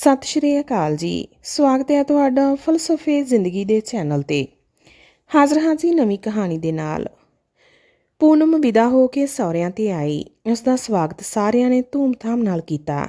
ਸਤਿ ਸ਼੍ਰੀ ਅਕਾਲ ਜੀ। ਸਵਾਗਤ ਹੈ ਤੁਹਾਡਾ ਫਲਸਫੇ ਜ਼ਿੰਦਗੀ ਦੇ ਚੈਨਲ ਤੇ। ਹਾਜ਼ਰ ਹਾਂ ਜੀ ਨਵੀਂ ਕਹਾਣੀ ਦੇ ਨਾਲ। ਪੂਨਮ ਵਿਦਾ ਹੋ ਕੇ ਸਹੁਰਿਆਂ ਤੇ ਆਈ। ਉਸ ਦਾ ਸਵਾਗਤ ਸਾਰਿਆਂ ਨੇ ਧੂਮ-ਧਾਮ ਨਾਲ ਕੀਤਾ।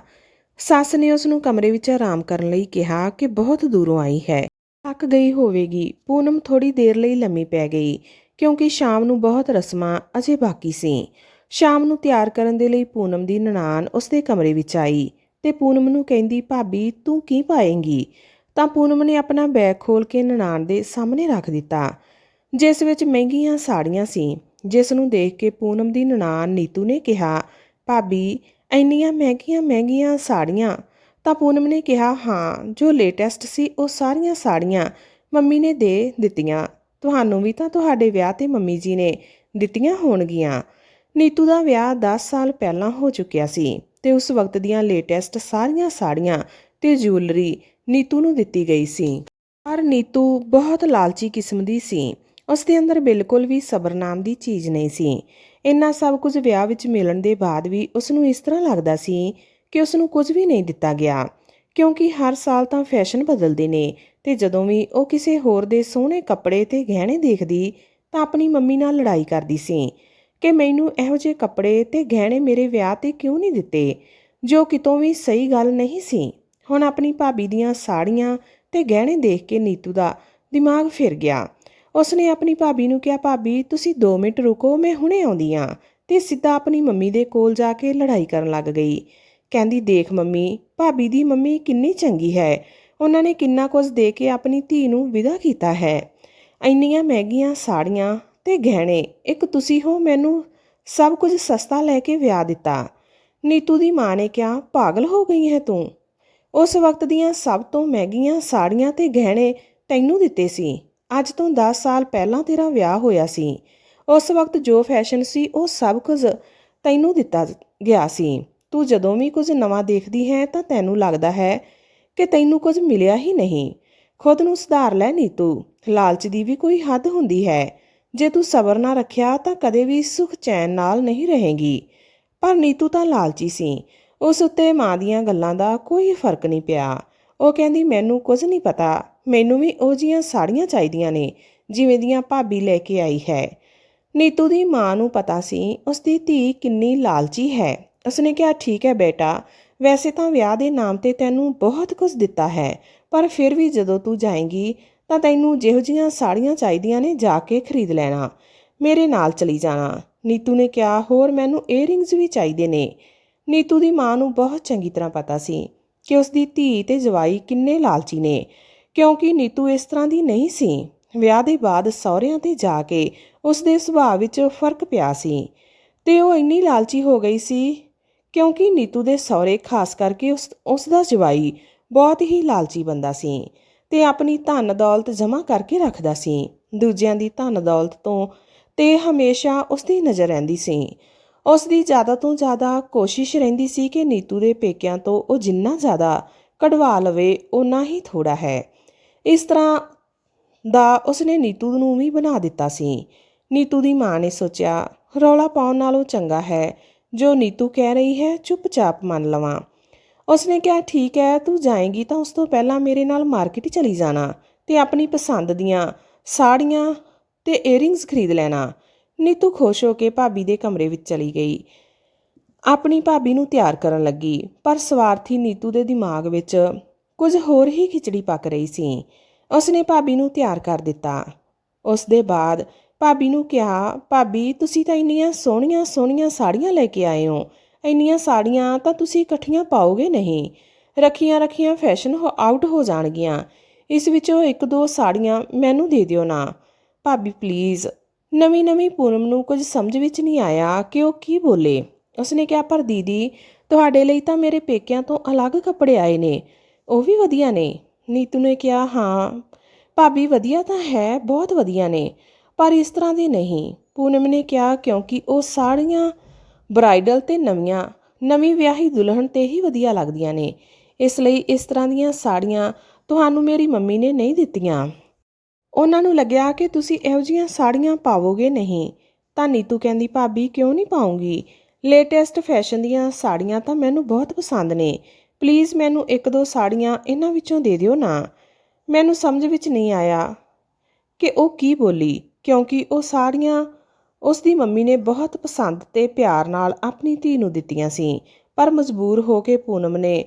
ਸੱਸ ਨੇ ਉਸ ਨੂੰ ਕਮਰੇ ਵਿੱਚ ਆਰਾਮ ਕਰਨ ਲਈ ਕਿਹਾ ਕਿ ਬਹੁਤ ਦੂਰੋਂ ਆਈ ਹੈ। ਥੱਕ ਗਈ ਹੋਵੇਗੀ। ਪੂਨਮ ਥੋੜੀ ਦੇਰ ਲਈ ਲੰਮੀ ਪੈ ਗਈ, ਕਿਉਂਕਿ ਸ਼ਾਮ ਨੂੰ ਬਹੁਤ ਰਸਮਾਂ ਅਜੇ ਬਾਕੀ ਸੀ। ਸ਼ਾਮ ਨੂੰ ਤਿਆਰ ਕਰਨ ਦੇ ਲਈ ਪੂਨਮ ਦੀ ਨਨਾਣ ਉਸਦੇ ਕਮਰੇ ਵਿੱਚ ਆਈ। ਤੇ ਪੂਨਮ ਨੂੰ ਕਹਿੰਦੀ, ਭਾਬੀ, ਤੂੰ ਕੀ ਪਾਏਂਗੀ? ਤਾਂ ਪੂਨਮ ਨੇ ਆਪਣਾ ਬੈਗ ਖੋਲ ਕੇ ਨਨਾਣ ਦੇ ਸਾਹਮਣੇ ਰੱਖ ਦਿੱਤਾ, ਜਿਸ ਵਿੱਚ ਮਹਿੰਗੀਆਂ ਸਾੜੀਆਂ ਸੀ, ਜਿਸ ਨੂੰ ਦੇਖ ਕੇ ਪੂਨਮ ਦੀ ਨਨਾਣ ਨੀਤੂ ਨੇ ਕਿਹਾ, ਭਾਬੀ, ਇੰਨੀਆਂ ਮਹਿੰਗੀਆਂ ਮਹਿੰਗੀਆਂ ਸਾੜੀਆਂ? ਤਾਂ ਪੂਨਮ ਨੇ ਕਿਹਾ, ਹਾਂ, ਜੋ ਲੇਟੈਸਟ ਸੀ ਉਹ ਸਾਰੀਆਂ ਸਾੜੀਆਂ ਮੰਮੀ ਨੇ ਦੇ ਦਿੱਤੀਆਂ। ਤੁਹਾਨੂੰ ਵੀ ਤਾਂ ਤੁਹਾਡੇ ਵਿਆਹ ਤੇ ਮੰਮੀ ਜੀ ਨੇ ਦਿੱਤੀਆਂ ਹੋਣਗੀਆਂ। ਨੀਤੂ ਦਾ ਵਿਆਹ 10 ਸਾਲ ਪਹਿਲਾਂ ਹੋ ਚੁੱਕਿਆ ਸੀ। ਤੇ ਉਸ ਵਕਤ ਦੀਆਂ ਲੇਟੈਸਟ ਸਾਰੀਆਂ ਸਾੜੀਆਂ ਤੇ ਜੁਐਲਰੀ ਨੀਤੂ ਨੂੰ ਦਿੱਤੀ ਗਈ ਸੀ। ਪਰ ਨੀਤੂ ਬਹੁਤ ਲਾਲਚੀ ਕਿਸਮ ਦੀ ਸੀ। ਉਸ ਦੇ ਅੰਦਰ ਬਿਲਕੁਲ ਵੀ ਸਬਰ ਨਾਮ ਦੀ ਚੀਜ਼ ਨਹੀਂ ਸੀ। ਇੰਨਾ ਸਭ ਕੁਝ ਵਿਆਹ ਵਿੱਚ ਮਿਲਣ ਦੇ ਬਾਅਦ ਵੀ ਉਸ ਨੂੰ ਇਸ ਤਰ੍ਹਾਂ ਲੱਗਦਾ ਸੀ ਕਿ ਉਸ ਨੂੰ ਕੁਝ ਵੀ ਨਹੀਂ ਦਿੱਤਾ ਗਿਆ। ਕਿਉਂਕਿ ਹਰ ਸਾਲ ਤਾਂ ਫੈਸ਼ਨ ਬਦਲਦੇ ਨੇ ਤੇ ਜਦੋਂ ਵੀ ਉਹ ਕਿਸੇ ਹੋਰ ਦੇ ਸੋਹਣੇ ਕੱਪੜੇ ਤੇ ਗਹਿਣੇ ਦੇਖਦੀ ਤਾਂ ਆਪਣੀ ਮੰਮੀ ਨਾਲ ਲੜਾਈ ਕਰਦੀ ਸੀ। ਕਿ ਮੈਨੂੰ ਇਹੋ ਜਿਹੇ ਕੱਪੜੇ ਤੇ ਗਹਿਣੇ ਮੇਰੇ ਵਿਆਹ ਤੇ ਕਿਉਂ ਨਹੀਂ ਦਿੱਤੇ, ਜੋ ਕਿਤੋਂ ਵੀ ਸਹੀ ਗੱਲ ਨਹੀਂ ਸੀ। ਹੁਣ ਆਪਣੀ ਭਾਬੀ ਦੀਆਂ ਸਾੜੀਆਂ ਤੇ ਗਹਿਣੇ ਦੇਖ ਕੇ ਨੀਤੂ ਦਾ ਦਿਮਾਗ ਫਿਰ ਗਿਆ। ਉਸਨੇ ਆਪਣੀ ਭਾਬੀ ਨੂੰ ਕਿਹਾ, ਭਾਬੀ, ਤੁਸੀਂ 2 ਮਿੰਟ ਰੁਕੋ, ਮੈਂ ਹੁਣੇ ਆਉਂਦੀ ਆ ਤੇ ਸਿੱਧਾ ਆਪਣੀ ਮੰਮੀ ਦੇ ਕੋਲ ਜਾ ਕੇ ਲੜਾਈ ਕਰਨ ਲੱਗ ਗਈ। ਕਹਿੰਦੀ, ਦੇਖ ਮੰਮੀ, ਭਾਬੀ ਦੀ ਮੰਮੀ ਕਿੰਨੀ ਚੰਗੀ ਹੈ। ਉਹਨਾਂ ਨੇ ਕਿੰਨਾ ਕੁਝ ਦੇ ਕੇ ਆਪਣੀ ਧੀ ਨੂੰ ਵਿਦਾ ਕੀਤਾ ਹੈ। ਇੰਨੀਆਂ ਮਹਿੰਗੀਆਂ ਸਾੜੀਆਂ ਤੇ ਗਹਿਣੇ। ਇੱਕ ਤੁਸੀਂ ਹੋ ਮੈਨੂੰ ਸਭ ਕੁਝ ਸਸਤਾ ਲੈ ਕੇ ਵਿਆਹ ਦਿੱਤਾ। ਨੀਤੂ ਦੀ ਮਾਂ ਨੇ ਕਿਹਾ, ਪਾਗਲ ਹੋ ਗਈ ਹੈ ਤੂੰ? ਉਸ ਵਕਤ ਦੀਆਂ ਸਭ ਤੋਂ ਮਹਿੰਗੀਆਂ ਸਾੜੀਆਂ ਤੇ ਗਹਿਣੇ ਤੈਨੂੰ ਦਿੱਤੇ ਸੀ। ਅੱਜ ਤੋਂ 10 ਸਾਲ ਪਹਿਲਾਂ ਤੇਰਾ ਵਿਆਹ ਹੋਇਆ ਸੀ। ਉਸ ਵਕਤ ਜੋ ਫੈਸ਼ਨ ਸੀ, ਉਹ ਸਭ ਕੁਝ ਤੈਨੂੰ ਦਿੱਤਾ ਗਿਆ ਸੀ। ਤੂੰ ਜਦੋਂ ਵੀ ਕੁਝ ਨਵਾਂ ਦੇਖਦੀ ਹੈ ਤਾਂ ਤੈਨੂੰ ਲੱਗਦਾ ਹੈ ਕਿ ਤੈਨੂੰ ਕੁਝ ਮਿਲਿਆ ਹੀ ਨਹੀਂ। ਖੁਦ ਨੂੰ ਸੁਧਾਰ ਲੈ ਨੀਤੂ। ਲਾਲਚ ਦੀ ਵੀ ਕੋਈ ਹੱਦ ਹੁੰਦੀ ਹੈ। ਜੇ ਤੂੰ ਸਬਰ ਨਾ ਰੱਖਿਆ ਤਾਂ ਕਦੇ ਵੀ ਸੁਖ ਚੈਨ ਨਾਲ ਨਹੀਂ ਰਹੇਗੀ। ਪਰ ਨੀਤੂ ਤਾਂ ਲਾਲਚੀ ਸੀ। ਉਸ ਉੱਤੇ ਮਾਂ ਦੀਆਂ ਗੱਲਾਂ ਦਾ ਕੋਈ ਫ਼ਰਕ ਨਹੀਂ ਪਿਆ। ਉਹ ਕਹਿੰਦੀ, ਮੈਨੂੰ ਕੁਝ ਨਹੀਂ ਪਤਾ। ਮੈਨੂੰ ਵੀ ਉਹ ਜੀਆਂ ਸਾੜੀਆਂ ਚਾਹੀਦੀਆਂ ਨੇ, ਜਿਵੇਂ ਦੀਆਂ ਭਾਬੀ ਲੈ ਕੇ ਆਈ ਹੈ ਨੀਤੂ ਦੀ ਮਾਂ ਨੂੰ ਪਤਾ ਸੀ ਉਸ ਦੀ ਧੀ ਕਿੰਨੀ ਲਾਲਚੀ ਹੈ। ਉਸਨੇ ਕਿਹਾ, ਠੀਕ ਹੈ ਬੇਟਾ, ਵੈਸੇ ਤਾਂ ਵਿਆਹ ਦੇ ਨਾਮ ਤੇ ਤੈਨੂੰ ਬਹੁਤ ਕੁਝ ਦਿੱਤਾ ਹੈ, ਪਰ ਫਿਰ ਵੀ ਜਦੋਂ ਤੂੰ ਜਾਏਂਗੀ ਤਾਂ ਤੈਨੂੰ ਜਿਹੋ ਜੀਆਂ ਸਾੜੀਆਂ ਚਾਹੀਦੀਆਂ ਨੇ ਜਾ ਕੇ ਖਰੀਦ ਲੈਣਾ। ਮੇਰੇ ਨਾਲ ਚਲੀ ਜਾਣਾ। ਨੀਤੂ ਨੇ ਕਿਹਾ, ਹੋਰ ਮੈਨੂੰ ਏਅਰਿੰਗਸ ਵੀ ਚਾਹੀਦੇ ਨੇ। ਨੀਤੂ ਦੀ ਮਾਂ ਨੂੰ ਬਹੁਤ ਚੰਗੀ ਤਰ੍ਹਾਂ ਪਤਾ ਸੀ ਕਿ ਉਸ ਦੀ ਧੀ ਤੇ ਜਵਾਈ ਕਿੰਨੇ ਲਾਲਚੀ ਨੇ, ਕਿਉਂਕਿ ਨੀਤੂ ਇਸ ਤਰ੍ਹਾਂ ਦੀ ਨਹੀਂ ਸੀ। ਵਿਆਹ ਦੇ ਬਾਅਦ ਸਹੁਰਿਆਂ ਤੇ ਜਾ ਕੇ ਉਸ ਦੇ ਸੁਭਾਅ ਵਿੱਚ ਫ਼ਰਕ ਪਿਆ ਸੀ ਤੇ ਉਹ ਇੰਨੀ ਲਾਲਚੀ ਹੋ ਗਈ ਸੀ, ਕਿਉਂਕਿ ਨੀਤੂ ਦੇ ਸਹੁਰੇ ਖਾਸ ਕਰਕੇ ਉਸ ਉਸ ਦਾ ਜਵਾਈ ਬਹੁਤ ਹੀ ਲਾਲਚੀ ਬੰਦਾ ਸੀ। ਤੇ ਆਪਣੀ ਧਨ ਦੌਲਤ ਜਮ੍ਹਾਂ ਕਰਕੇ ਰੱਖਦਾ ਸੀ। ਦੂਜਿਆਂ ਦੀ ਧਨ ਦੌਲਤ ਤੋਂ ਤੇ ਹਮੇਸ਼ਾ ਉਸ ਦੀ ਨਜ਼ਰ ਰਹਿੰਦੀ ਸੀ। ਉਸ ਦੀ ਜ਼ਿਆਦਾ ਤੋਂ ਜ਼ਿਆਦਾ ਕੋਸ਼ਿਸ਼ ਰਹਿੰਦੀ ਸੀ ਕਿ ਨੀਤੂ ਦੇ ਪੇਕਿਆਂ ਤੋਂ ਉਹ ਜਿੰਨਾ ਜ਼ਿਆਦਾ ਕਢਵਾ ਲਵੇ ਉਨਾ ਹੀ ਥੋੜਾ ਹੈ। ਇਸ ਤਰ੍ਹਾਂ ਦਾ ਉਸਨੇ ਨੀਤੂ ਨੂੰ ਵੀ ਬਣਾ ਦਿੱਤਾ ਸੀ। ਨੀਤੂ ਦੀ ਮਾਂ ਨੇ ਸੋਚਿਆ, ਰੌਲਾ ਪਾਉਣ ਨਾਲੋਂ ਚੰਗਾ ਹੈ। ਜੋ ਨੀਤੂ ਕਹਿ ਰਹੀ ਹੈ, ਚੁੱਪਚਾਪ ਮੰਨ ਲਵਾਂ। ਉਸਨੇ ਕਿਹਾ, ਠੀਕ ਹੈ, ਤੂੰ ਜਾਏਂਗੀ ਤਾਂ ਉਸ ਤੋਂ ਪਹਿਲਾਂ ਮੇਰੇ ਨਾਲ ਮਾਰਕੀਟ ਚਲੀ ਜਾਣਾ ਤੇ ਆਪਣੀ ਪਸੰਦ ਦੀਆਂ ਸਾੜੀਆਂ ਤੇ ਏਅਰਿੰਗਸ ਖਰੀਦ ਲੈਣਾ। ਨੀਤੂ ਖੁਸ਼ ਹੋ ਕੇ ਭਾਬੀ ਦੇ ਕਮਰੇ ਵਿੱਚ ਚਲੀ ਗਈ। ਆਪਣੀ ਭਾਬੀ ਨੂੰ ਤਿਆਰ ਕਰਨ ਲੱਗੀ, ਪਰ ਸਵਾਰਥੀ ਨੀਤੂ ਦੇ ਦਿਮਾਗ ਵਿੱਚ ਕੁਝ ਹੋਰ ਹੀ ਖਿਚੜੀ ਪੱਕ ਰਹੀ ਸੀ। ਉਸਨੇ ਭਾਬੀ ਨੂੰ ਤਿਆਰ ਕਰ ਦਿੱਤਾ। ਉਸ ਦੇ ਬਾਅਦ ਭਾਬੀ ਨੂੰ ਕਿਹਾ, ਭਾਬੀ, ਤੁਸੀਂ ਤਾਂ ਇੰਨੀਆਂ ਸੋਹਣੀਆਂ ਸੋਹਣੀਆਂ ਸਾੜੀਆਂ ਲੈ ਕੇ ਆਏ ਹੋ। ਇੰਨੀਆਂ ਸਾੜੀਆਂ ਤਾਂ ਤੁਸੀਂ ਇਕੱਠੀਆਂ ਪਾਓਗੇ ਨਹੀਂ। ਰੱਖੀਆਂ ਰੱਖੀਆਂ ਫੈਸ਼ਨ ਹੋ, ਆਊਟ ਹੋ ਜਾਣਗੀਆਂ। ਇਸ ਵਿੱਚੋਂ ਇੱਕ ਦੋ ਸਾੜੀਆਂ ਮੈਨੂੰ ਦੇ ਦਿਓ ਨਾ। ਭਾਬੀ ਪਲੀਜ਼ ਨਵੀਂ ਨਵੀਂ ਪੂਨਮ ਨੂੰ ਕੁਝ ਸਮਝ ਵਿੱਚ ਨਹੀਂ ਆਇਆ ਕਿ ਉਹ ਕੀ ਬੋਲੇ। ਉਸਨੇ ਕਿਹਾ, ਪਰ ਦੀਦੀ, ਤੁਹਾਡੇ ਲਈ ਤਾਂ ਮੇਰੇ ਪੇਕਿਆਂ ਤੋਂ ਅਲੱਗ ਕੱਪੜੇ ਆਏ ਨੇ। ਉਹ ਵੀ ਵਧੀਆ ਨੇ। ਨੀਤੂ ਨੇ ਕਿਹਾ, ਹਾਂ, ਭਾਬੀ ਵਧੀਆ ਤਾਂ ਹੈ, ਬਹੁਤ ਵਧੀਆ ਨੇ, ਪਰ ਇਸ ਤਰ੍ਹਾਂ ਦੇ ਨਹੀਂ। ਪੂਨਮ ਨੇ ਕਿਹਾ, ਕਿਉਂਕਿ ਉਹ ਸਾੜੀਆਂ ਬ੍ਰਾਈਡਲ ਤੇ ਨਵੀਆਂ, ਨਵੀਂ ਵਿਆਹੀ ਦੁਲਹਨ ਤੇ ਹੀ ਵਧੀਆ ਲੱਗਦੀਆਂ ਨੇ। ਇਸ ਲਈ ਇਸ ਤਰ੍ਹਾਂ ਦੀਆਂ ਸਾੜੀਆਂ ਤੁਹਾਨੂੰ ਮੇਰੀ ਮੰਮੀ ਨੇ ਨਹੀਂ ਦਿੱਤੀਆਂ। ਉਹਨਾਂ ਨੂੰ ਲੱਗਿਆ ਕਿ ਤੁਸੀਂ ਇਹੋ ਜਿਹੀਆਂ ਸਾੜੀਆਂ ਪਾਵੋਗੇ ਨਹੀਂ। ਤਾਂ ਨੀਤੂ ਕਹਿੰਦੀ, ਭਾਬੀ, ਕਿਉਂ ਨਹੀਂ ਪਾਉਂਗੀ? ਲੇਟੈਸਟ ਫੈਸ਼ਨ ਦੀਆਂ ਸਾੜੀਆਂ ਤਾਂ ਮੈਨੂੰ ਬਹੁਤ ਪਸੰਦ ਨੇ। ਪਲੀਜ਼ ਮੈਨੂੰ ਇੱਕ ਦੋ ਸਾੜੀਆਂ ਇਹਨਾਂ ਵਿੱਚੋਂ ਦੇ ਦਿਓ ਨਾ। ਮੈਨੂੰ ਸਮਝ ਵਿੱਚ ਨਹੀਂ ਆਇਆ ਕਿ ਉਹ ਕੀ ਬੋਲੀ, ਕਿਉਂਕਿ ਉਹ ਸਾੜੀਆਂ ਉਸ ਦੀ ਮੰਮੀ ਨੇ ਬਹੁਤ ਪਸੰਦ ਤੇ ਪਿਆਰ ਨਾਲ ਆਪਣੀ ਧੀ ਨੂੰ ਦਿੱਤੀਆਂ ਸੀ, ਪਰ ਮਜਬੂਰ ਹੋ ਕੇ ਪੂਨਮ ਨੇ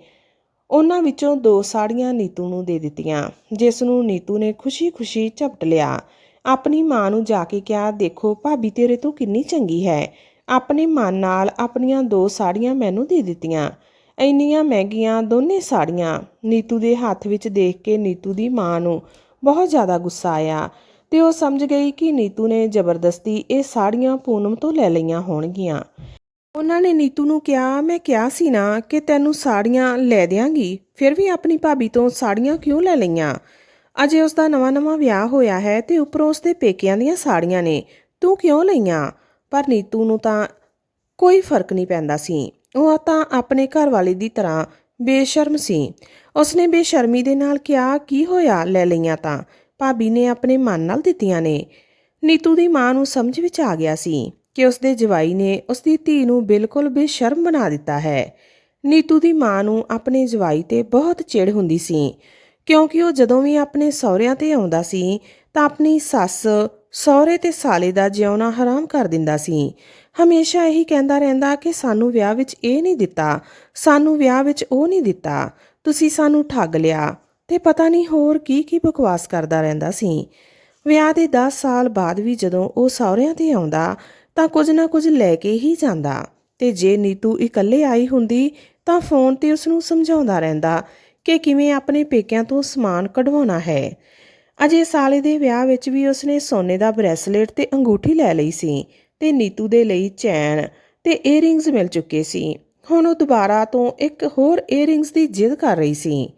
ਉਹਨਾਂ ਵਿੱਚੋਂ ਦੋ ਸਾੜੀਆਂ ਨੀਤੂ ਨੂੰ ਦੇ ਦਿੱਤੀਆਂ, ਜਿਸ ਨੂੰ ਨੀਤੂ ਨੇ ਖੁਸ਼ੀ-ਖੁਸ਼ੀ ਝਪਟ ਲਿਆ। ਆਪਣੀ ਮਾਂ ਨੂੰ ਜਾ ਕੇ ਕਿਹਾ, ਦੇਖੋ, ਭਾਬੀ, ਤੇਰੇ ਤੋਂ ਕਿੰਨੀ ਚੰਗੀ ਹੈ। ਆਪਣੇ ਮਨ ਨਾਲ ਆਪਣੀਆਂ ਦੋ ਸਾੜੀਆਂ ਮੈਨੂੰ ਦੇ ਦਿੱਤੀਆਂ। ਇੰਨੀਆਂ ਮਹਿੰਗੀਆਂ ਦੋਨੇ ਸਾੜੀਆਂ। ਨੀਤੂ ਦੇ ਹੱਥ ਵਿੱਚ ਦੇਖ ਕੇ ਨੀਤੂ ਦੀ ਮਾਂ ਨੂੰ ਬਹੁਤ ਜ਼ਿਆਦਾ ਗੁੱਸਾ ਆਇਆ। ਤੇ ਉਹ ਸਮਝ ਗਈ ਕਿ ਨੀਤੂ ਨੇ ਜ਼ਬਰਦਸਤੀ ਇਹ ਸਾੜੀਆਂ ਪੂਨਮ ਤੋਂ ਲੈ ਲਈਆਂ ਹੋਣਗੀਆਂ। ਉਹਨਾਂ ਨੇ ਨੀਤੂ ਨੂੰ ਕਿਹਾ, ਮੈਂ ਕਿਹਾ ਸੀ ਨਾ ਕਿ ਤੈਨੂੰ ਸਾੜੀਆਂ ਲੈ ਦਿਆਂਗੀ, ਫਿਰ ਵੀ ਆਪਣੀ ਭਾਬੀ ਤੋਂ ਸਾੜੀਆਂ ਕਿਉਂ ਲੈ ਲਈਆਂ? ਅਜੇ ਉਸ ਦਾ ਨਵਾਂ-ਨਵਾਂ ਵਿਆਹ ਹੋਇਆ ਹੈ ਤੇ ਉੱਪਰੋਂ ਉਸ ਦੇ ਪੇਕਿਆਂ ਦੀਆਂ ਸਾੜੀਆਂ ਨੇ। ਤੂੰ ਕਿਉਂ ਲਈਆਂ? ਪਰ ਨੀਤੂ ਨੂੰ ਤਾਂ ਕੋਈ ਫ਼ਰਕ ਨਹੀਂ ਪੈਂਦਾ ਸੀ। ਉਹ ਤਾਂ ਆਪਣੇ ਘਰ ਵਾਲੇ ਦੀ ਤਰ੍ਹਾਂ ਬੇਸ਼ਰਮ ਸੀ। ਉਸਨੇ ਬੇਸ਼ਰਮੀ ਦੇ ਨਾਲ ਕਿਹਾ, ਕੀ ਹੋਇਆ? ਲੈ ਲਈਆਂ ਤਾਂ। ਭਾਬੀ ਨੇ ਆਪਣੇ ਮਨ ਨਾਲ ਦਿੱਤੀਆਂ ਨੇ। ਨੀਤੂ ਦੀ ਮਾਂ ਨੂੰ ਸਮਝ ਵਿੱਚ ਆ ਗਿਆ ਸੀ ਕਿ ਉਸਦੇ ਜਵਾਈ ਨੇ ਉਸਦੀ ਧੀ ਨੂੰ ਬਿਲਕੁਲ ਬੇਸ਼ਰਮ ਬਣਾ ਦਿੱਤਾ ਹੈ। ਨੀਤੂ ਦੀ ਮਾਂ ਨੂੰ ਆਪਣੇ ਜਵਾਈ ਤੇ ਬਹੁਤ ਚਿੜ ਹੁੰਦੀ ਸੀ, ਕਿਉਂਕਿ ਉਹ ਜਦੋਂ ਵੀ ਆਪਣੇ ਸਹੁਰਿਆਂ ਤੇ ਆਉਂਦਾ ਸੀ, ਤਾਂ ਆਪਣੀ ਸੱਸ ਸਹੁਰੇ ਤੇ ਸਾਲੇ ਦਾ ਜਿਉਣਾ ਹਰਾਮ ਕਰ ਦਿੰਦਾ ਸੀ। ਹਮੇਸ਼ਾ ਇਹੀ ਕਹਿੰਦਾ ਰਹਿੰਦਾ ਕਿ ਸਾਨੂੰ ਵਿਆਹ ਵਿੱਚ ਇਹ ਨਹੀਂ ਦਿੱਤਾ, ਸਾਨੂੰ ਵਿਆਹ ਵਿੱਚ ਉਹ ਨਹੀਂ ਦਿੱਤਾ, ਤੁਸੀਂ ਸਾਨੂੰ ਠੱਗ ਲਿਆ। ਤੇ ਪਤਾ ਨਹੀਂ ਹੋਰ ਕੀ ਕੀ ਬਕਵਾਸ ਕਰਦਾ ਰਹਿੰਦਾ ਸੀ। ਵਿਆਹ ਦੇ 10 ਸਾਲ ਬਾਅਦ ਵੀ ਜਦੋਂ ਉਹ ਸਹੁਰਿਆਂ ਤੇ ਆਉਂਦਾ, ਤਾਂ ਕੁਝ ਨਾ ਕੁਝ ਲੈ ਕੇ ਹੀ ਜਾਂਦਾ। ਤੇ ਜੇ ਨੀਤੂ ਇਕੱਲੇ ਆਈ ਹੁੰਦੀ, ਤਾਂ ਫੋਨ ਤੇ ਉਸ ਨੂੰ ਸਮਝਾਉਂਦਾ ਰਹਿੰਦਾ ਕਿ ਕਿਵੇਂ ਆਪਣੇ ਪੇਕਿਆਂ ਤੋਂ ਸਮਾਨ ਕਢਵਾਉਣਾ ਹੈ। ਅਜੇ ਸਾਲੇ ਦੇ ਵਿਆਹ ਵਿੱਚ ਵੀ ਉਸਨੇ ਸੋਨੇ ਦਾ ਬ੍ਰੈਸਲੇਟ ਤੇ ਅੰਗੂਠੀ ਲੈ ਲਈ ਸੀ ਤੇ ਨੀਤੂ ਦੇ ਲਈ ਚੈਨ ਤੇ ਏਅਰਿੰਗਸ ਮਿਲ ਚੁੱਕੇ ਸੀ। ਹੁਣ ਉਹ ਦੁਬਾਰਾ ਤੋਂ ਇੱਕ ਹੋਰ ਏਅਰਿੰਗਸ ਦੀ ਜਿੱਦ ਕਰ ਰਹੀ ਸੀ।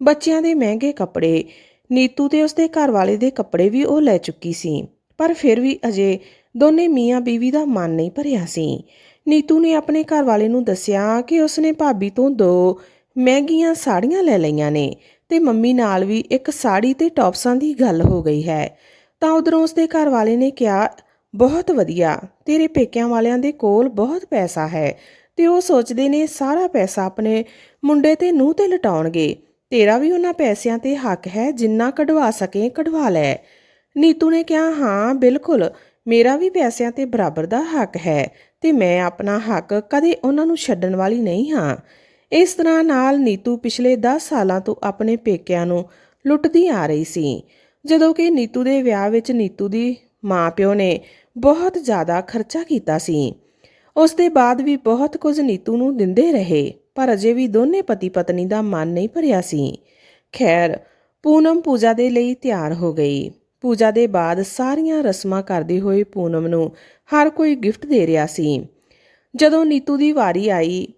ਬੱਚਿਆਂ ਦੇ ਮਹਿੰਗੇ ਕੱਪੜੇ। ਨੀਤੂ ਤੇ ਉਸਦੇ ਘਰ ਵਾਲੇ ਦੇ ਕੱਪੜੇ ਵੀ ਉਹ ਲੈ ਚੁੱਕੀ ਸੀ, ਪਰ ਫਿਰ ਵੀ ਅਜੇ ਦੋਨੇ ਮੀਆਂ ਬੀਵੀ ਦਾ ਮਨ ਨਹੀਂ ਭਰਿਆ ਸੀ। ਨੀਤੂ ਨੇ ਆਪਣੇ ਘਰ ਵਾਲੇ ਨੂੰ ਦੱਸਿਆ ਕਿ ਉਸਨੇ ਭਾਬੀ ਤੋਂ ਦੋ ਮਹਿੰਗੀਆਂ ਸਾੜੀਆਂ ਲੈ ਲਈਆਂ ਨੇ ਤੇ ਮੰਮੀ ਨਾਲ ਵੀ ਇੱਕ ਸਾੜੀ ਤੇ ਟੌਪਸਾਂ ਦੀ ਗੱਲ ਹੋ ਗਈ ਹੈ। ਤਾਂ ਉਧਰੋਂ ਉਸਦੇ ਘਰ ਵਾਲੇ ਨੇ ਕਿਹਾ, ਬਹੁਤ ਵਧੀਆ, ਤੇਰੇ ਪੇਕਿਆਂ ਵਾਲਿਆਂ ਦੇ ਕੋਲ ਬਹੁਤ ਪੈਸਾ ਹੈ ਤੇ ਉਹ ਸੋਚਦੇ ਨੇ ਸਾਰਾ ਪੈਸਾ ਆਪਣੇ ਮੁੰਡੇ ਤੇ ਨੂੰਹ ਤੇ ਲਟਾਉਣਗੇ। ਤੇਰਾ ਵੀ ਉਹਨਾਂ ਪੈਸਿਆਂ ਤੇ ਹੱਕ ਹੈ, ਜਿੰਨਾ ਕਢਵਾ ਸਕੇ ਕਢਵਾ ਲੈ। ਨੀਤੂ ਨੇ ਕਿਹਾ, ਹਾਂ, ਬਿਲਕੁਲ, ਮੇਰਾ ਵੀ ਪੈਸਿਆਂ ਤੇ ਬਰਾਬਰ ਦਾ ਹੱਕ ਹੈ ਤੇ ਮੈਂ ਆਪਣਾ ਹੱਕ ਕਦੇ ਉਹਨਾਂ ਨੂੰ ਛੱਡਣ ਵਾਲੀ ਨਹੀਂ ਹਾਂ। ਇਸ ਤਰ੍ਹਾਂ ਨਾਲ ਨੀਤੂ ਪਿਛਲੇ 10 ਸਾਲਾਂ ਤੋਂ ਆਪਣੇ ਪੇਕਿਆਂ ਨੂੰ ਲੁੱਟਦੀ ਆ ਰਹੀ ਸੀ। ਜਦੋਂ ਕਿ ਨੀਤੂ ਦੇ ਵਿਆਹ ਵਿੱਚ ਨੀਤੂ ਦੀ ਮਾਪਿਓ ਨੇ ਬਹੁਤ ਜ਼ਿਆਦਾ ਖਰਚਾ ਕੀਤਾ ਸੀ। ਉਸ ਦੇ ਬਾਅਦ ਵੀ ਬਹੁਤ ਕੁਝ ਨੀਤੂ ਨੂੰ ਦਿੰਦੇ ਰਹੇ। ਪਰ ਅਜੇ ਵੀ ਦੋਨੇ ਪਤੀ ਪਤਨੀ ਦਾ ਮਨ ਨਹੀਂ ਭਰਿਆ ਸੀ। ਖੈਰ, ਪੂਨਮ ਪੂਜਾ ਦੇ ਲਈ ਤਿਆਰ ਹੋ ਗਈ। ਪੂਜਾ ਦੇ ਬਾਅਦ ਸਾਰੀਆਂ ਰਸਮਾਂ ਕਰਦੇ ਹੋਏ ਪੂਨਮ ਨੂੰ ਹਰ ਕੋਈ ਗਿਫਟ ਦੇ ਰਿਹਾ ਸੀ। ਜਦੋਂ ਨੀਤੂ ਦੀ ਵਾਰੀ ਆਈ,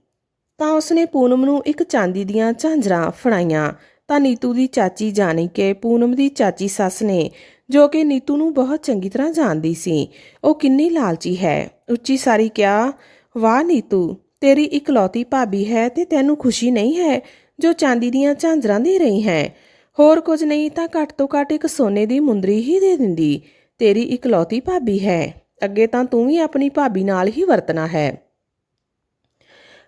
ਤਾਂ ਉਸਨੇ ਪੂਨਮ ਨੂੰ ਇੱਕ ਚਾਂਦੀ ਦੀਆਂ ਝਾਂਜਰਾਂ ਫੜਾਈਆਂ। ਤਾਂ ਨੀਤੂ ਦੀ ਚਾਚੀ ਜਾਣੀ ਕਿ ਪੂਨਮ ਦੀ ਚਾਚੀ ਸੱਸ ਨੇ, ਜੋ ਕਿ ਨੀਤੂ ਨੂੰ ਬਹੁਤ ਚੰਗੀ ਤਰ੍ਹਾਂ ਜਾਣਦੀ ਸੀ। ਉਹ ਕਿੰਨੀ ਲਾਲਚੀ ਹੈ। ਉੱਚੀ ਸਾਰੀ ਕਿਹਾ, ਵਾਹ ਨੀਤੂ ਤੇਰੀ ਇਕਲੌਤੀ ਭਾਬੀ ਹੈ ਤੇ ਤੈਨੂੰ ਖੁਸ਼ੀ ਨਹੀਂ ਹੈ ਜੋ ਚਾਂਦੀ ਦੀਆਂ ਝਾਂਜਰਾਂ ਦੇ ਰਹੀ ਹੈ। ਹੋਰ ਕੁਝ ਨਹੀਂ ਤਾਂ ਘੱਟ ਤੋਂ ਘੱਟ ਇੱਕ ਸੋਨੇ ਦੀ ਮੁੰਦਰੀ ਹੀ ਦੇ ਦਿੰਦੀ। ਤੇਰੀ ਇਕਲੌਤੀ ਭਾਬੀ ਹੈ। ਅੱਗੇ ਤਾਂ ਤੂੰ ਵੀ ਆਪਣੀ ਭਾਬੀ ਨਾਲ ਹੀ ਵਰਤਣਾ ਹੈ।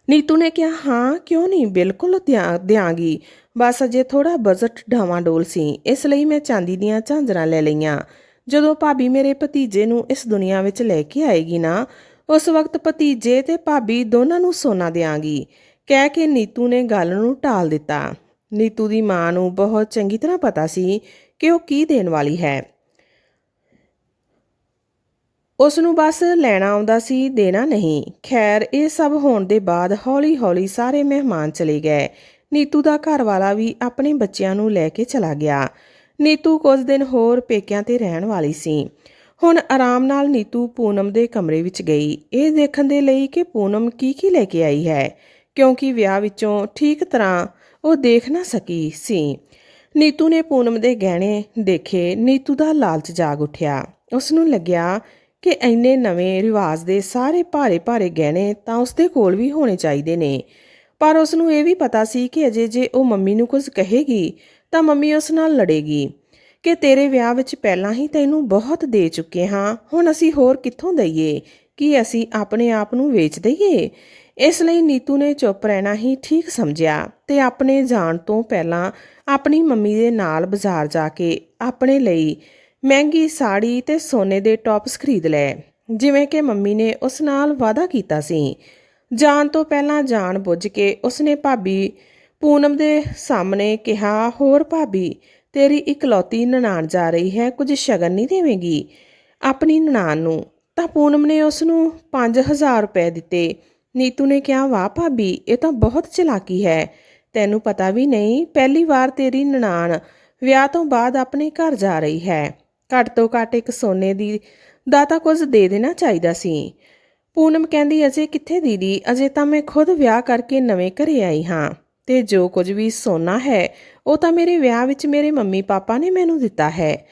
ਨੀਤੂ ਨੇ ਕਿਹਾ, ਹਾਂ, ਕਿਉਂ ਨਹੀਂ? ਬਿਲਕੁਲ ਦਿਆਂ- ਦਿਆਂਗੀ। ਬਸ ਅਜੇ ਥੋੜਾ ਬਜਟ ਡਾਵਾਂ ਡੋਲ ਸੀ। ਇਸ ਲਈ ਮੈਂ ਚਾਂਦੀ ਦੀਆਂ ਝਾਂਜਰਾਂ ਲੈ ਲਈਆਂ। ਜਦੋਂ ਭਾਬੀ ਮੇਰੇ ਭਤੀਜੇ ਨੂੰ ਇਸ ਦੁਨੀਆ ਵਿੱਚ ਲੈ ਕੇ ਆਏਗੀ ਨਾ ਉਸ ਵਕਤ ਭਤੀਜੇ ਤੇ ਭਾਬੀ ਦੋਨਾਂ ਨੂੰ ਸੋਨਾ ਦਿਆਂਗੀ। ਕਹਿ ਕੇ ਨੀਤੂ ਨੇ ਗੱਲ ਨੂੰ ਟਾਲ ਦਿੱਤਾ। ਨੀਤੂ ਦੀ ਮਾਂ ਨੂੰ ਬਹੁਤ ਚੰਗੀ ਤਰ੍ਹਾਂ ਪਤਾ ਸੀ ਕਿ ਉਹ ਕੀ ਦੇਣ ਵਾਲੀ ਹੈ। ਉਸ ਨੂੰ ਬਸ ਲੈਣਾ ਆਉਂਦਾ ਸੀ, ਦੇਣਾ ਨਹੀਂ। ਖੈਰ, ਇਹ ਸਭ ਹੋਣ ਦੇ ਬਾਅਦ ਹੌਲੀ-ਹੌਲੀ ਸਾਰੇ ਮਹਿਮਾਨ ਚਲੇ ਗਏ। ਨੀਤੂ ਦਾ ਘਰ ਵਾਲਾ ਵੀ ਆਪਣੇ ਬੱਚਿਆਂ ਨੂੰ ਲੈ ਕੇ ਚਲਾ ਗਿਆ। ਨੀਤੂ ਕੁਝ ਦਿਨ ਹੋਰ ਪੇਕਿਆਂ ਤੇ ਰਹਿਣ ਵਾਲੀ ਸੀ। ਹੁਣ ਆਰਾਮ ਨਾਲ ਨੀਤੂ ਪੂਨਮ ਦੇ ਕਮਰੇ ਵਿੱਚ ਗਈ। ਇਹ ਦੇਖਣ ਦੇ ਲਈ ਕਿ ਪੂਨਮ ਕੀ ਕੀ ਲੈ ਕੇ ਆਈ ਹੈ, ਕਿਉਂਕਿ ਵਿਆਹ ਵਿੱਚੋਂ ਠੀਕ ਤਰ੍ਹਾਂ ਉਹ ਦੇਖ ਨਾ ਸਕੀ ਸੀ। ਨੀਤੂ ਨੇ ਪੂਨਮ ਦੇ ਗਹਿਣੇ ਦੇਖੇ, ਨੀਤੂ ਦਾ ਲਾਲਚ ਜਾਗ ਉੱਠਿਆ। ਉਸ ਨੂੰ ਲੱਗਿਆ ਕਿ ਐਨੇ ਨਵੇਂ ਰਿਵਾਜ ਦੇ ਸਾਰੇ ਭਾਰੇ-ਭਾਰੇ ਗਹਿਣੇ ਤਾਂ ਉਸਦੇ ਕੋਲ ਵੀ ਹੋਣੇ ਚਾਹੀਦੇ ਨੇ। ਪਰ ਉਸ ਨੂੰ ਇਹ ਵੀ ਪਤਾ ਸੀ ਕਿ ਅਜੇ ਜੇ ਉਹ ਮੰਮੀ ਨੂੰ ਕੁਝ ਕਹੇਗੀ, ਤਾਂ ਮੰਮੀ ਉਸ ਨਾਲ ਲੜੇਗੀ। ਕਿ ਤੇਰੇ ਵਿਆਹ ਵਿੱਚ ਪਹਿਲਾਂ ਹੀ ਤੈਨੂੰ ਬਹੁਤ ਦੇ ਚੁੱਕੇ ਹਾਂ। ਹੁਣ ਅਸੀਂ ਹੋਰ ਕਿੱਥੋਂ ਦਈਏ? ਕੀ ਅਸੀਂ ਆਪਣੇ ਆਪ ਨੂੰ ਵੇਚ ਦਈਏ? ਇਸ ਲਈ ਨੀਤੂ ਨੇ ਚੁੱਪ ਰਹਿਣਾ ਹੀ ਠੀਕ ਸਮਝਿਆ ਤੇ ਆਪਣੇ ਜਾਣ ਤੋਂ ਪਹਿਲਾਂ ਆਪਣੀ ਮੰਮੀ ਦੇ ਨਾਲ ਬਾਜ਼ਾਰ ਜਾ ਕੇ ਆਪਣੇ ਲਈ ਮਹਿੰਗੀ ਸਾੜੀ ਤੇ ਸੋਨੇ ਦੇ ਟੌਪਸ ਖਰੀਦ ਲਏ, ਜਿਵੇਂ ਕਿ ਮੰਮੀ ਨੇ ਉਸ ਨਾਲ ਵਾਅਦਾ ਕੀਤਾ ਸੀ। ਜਾਣ ਤੋਂ ਪਹਿਲਾਂ ਜਾਣ ਬੁੱਝ ਕੇ ਉਸਨੇ ਭਾਬੀ ਪੂਨਮ ਦੇ ਸਾਹਮਣੇ ਕਿਹਾ, ਹੋਰ ਭਾਬੀ ਤੇਰੀ ਇਕਲੌਤੀ ਨਨਾਣ ਜਾ ਰਹੀ ਹੈ, ਕੁਝ ਸ਼ਗਨ ਨਹੀਂ ਦੇਵੇਂਗੀ। ਆਪਣੀ ਨਨਾਣ ਨੂੰ। ਤਾਂ ਪੂਨਮ ਨੇ ਉਸ ਨੂੰ 5000 ਰੁਪਏ ਦਿੱਤੇ। ਨੀਤੂ ਨੇ ਕਿਹਾ, ਵਾਹ ਭਾਬੀ, ਇਹ ਤਾਂ ਬਹੁਤ ਚਲਾਕੀ ਹੈ। ਤੈਨੂੰ ਪਤਾ ਵੀ ਨਹੀਂ, ਪਹਿਲੀ ਵਾਰ ਤੇਰੀ ਨਨਾਣ ਵਿਆਹ ਤੋਂ ਬਾਅਦ ਆਪਣੇ ਘਰ ਜਾ ਰਹੀ ਹੈ। ਘੱਟ ਤੋਂ ਘੱਟ ਇੱਕ ਸੋਨੇ ਦੀ ਦਾ ਤਾਂ ਕੁਝ ਦੇ ਦੇਣਾ ਚਾਹੀਦਾ ਸੀ। ਪੂਨਮ ਕਹਿੰਦੀ, ਅਜੇ ਕਿੱਥੇ ਦੀਦੀ? ਅਜੇ ਤਾਂ ਮੈਂ ਖੁਦ ਵਿਆਹ ਕਰਕੇ ਨਵੇਂ ਘਰੇ ਆਈ ਹਾਂ। ਤੇ ਜੋ ਕੁਝ ਵੀ ਸੋਨਾ ਹੈ, ਉਹ ਤਾਂ ਮੇਰੇ ਵਿਆਹ ਵਿੱਚ ਮੇਰੇ ਮੰਮੀ ਪਾਪਾ ਨੇ ਮੈਨੂੰ ਦਿੱਤਾ ਹੈ।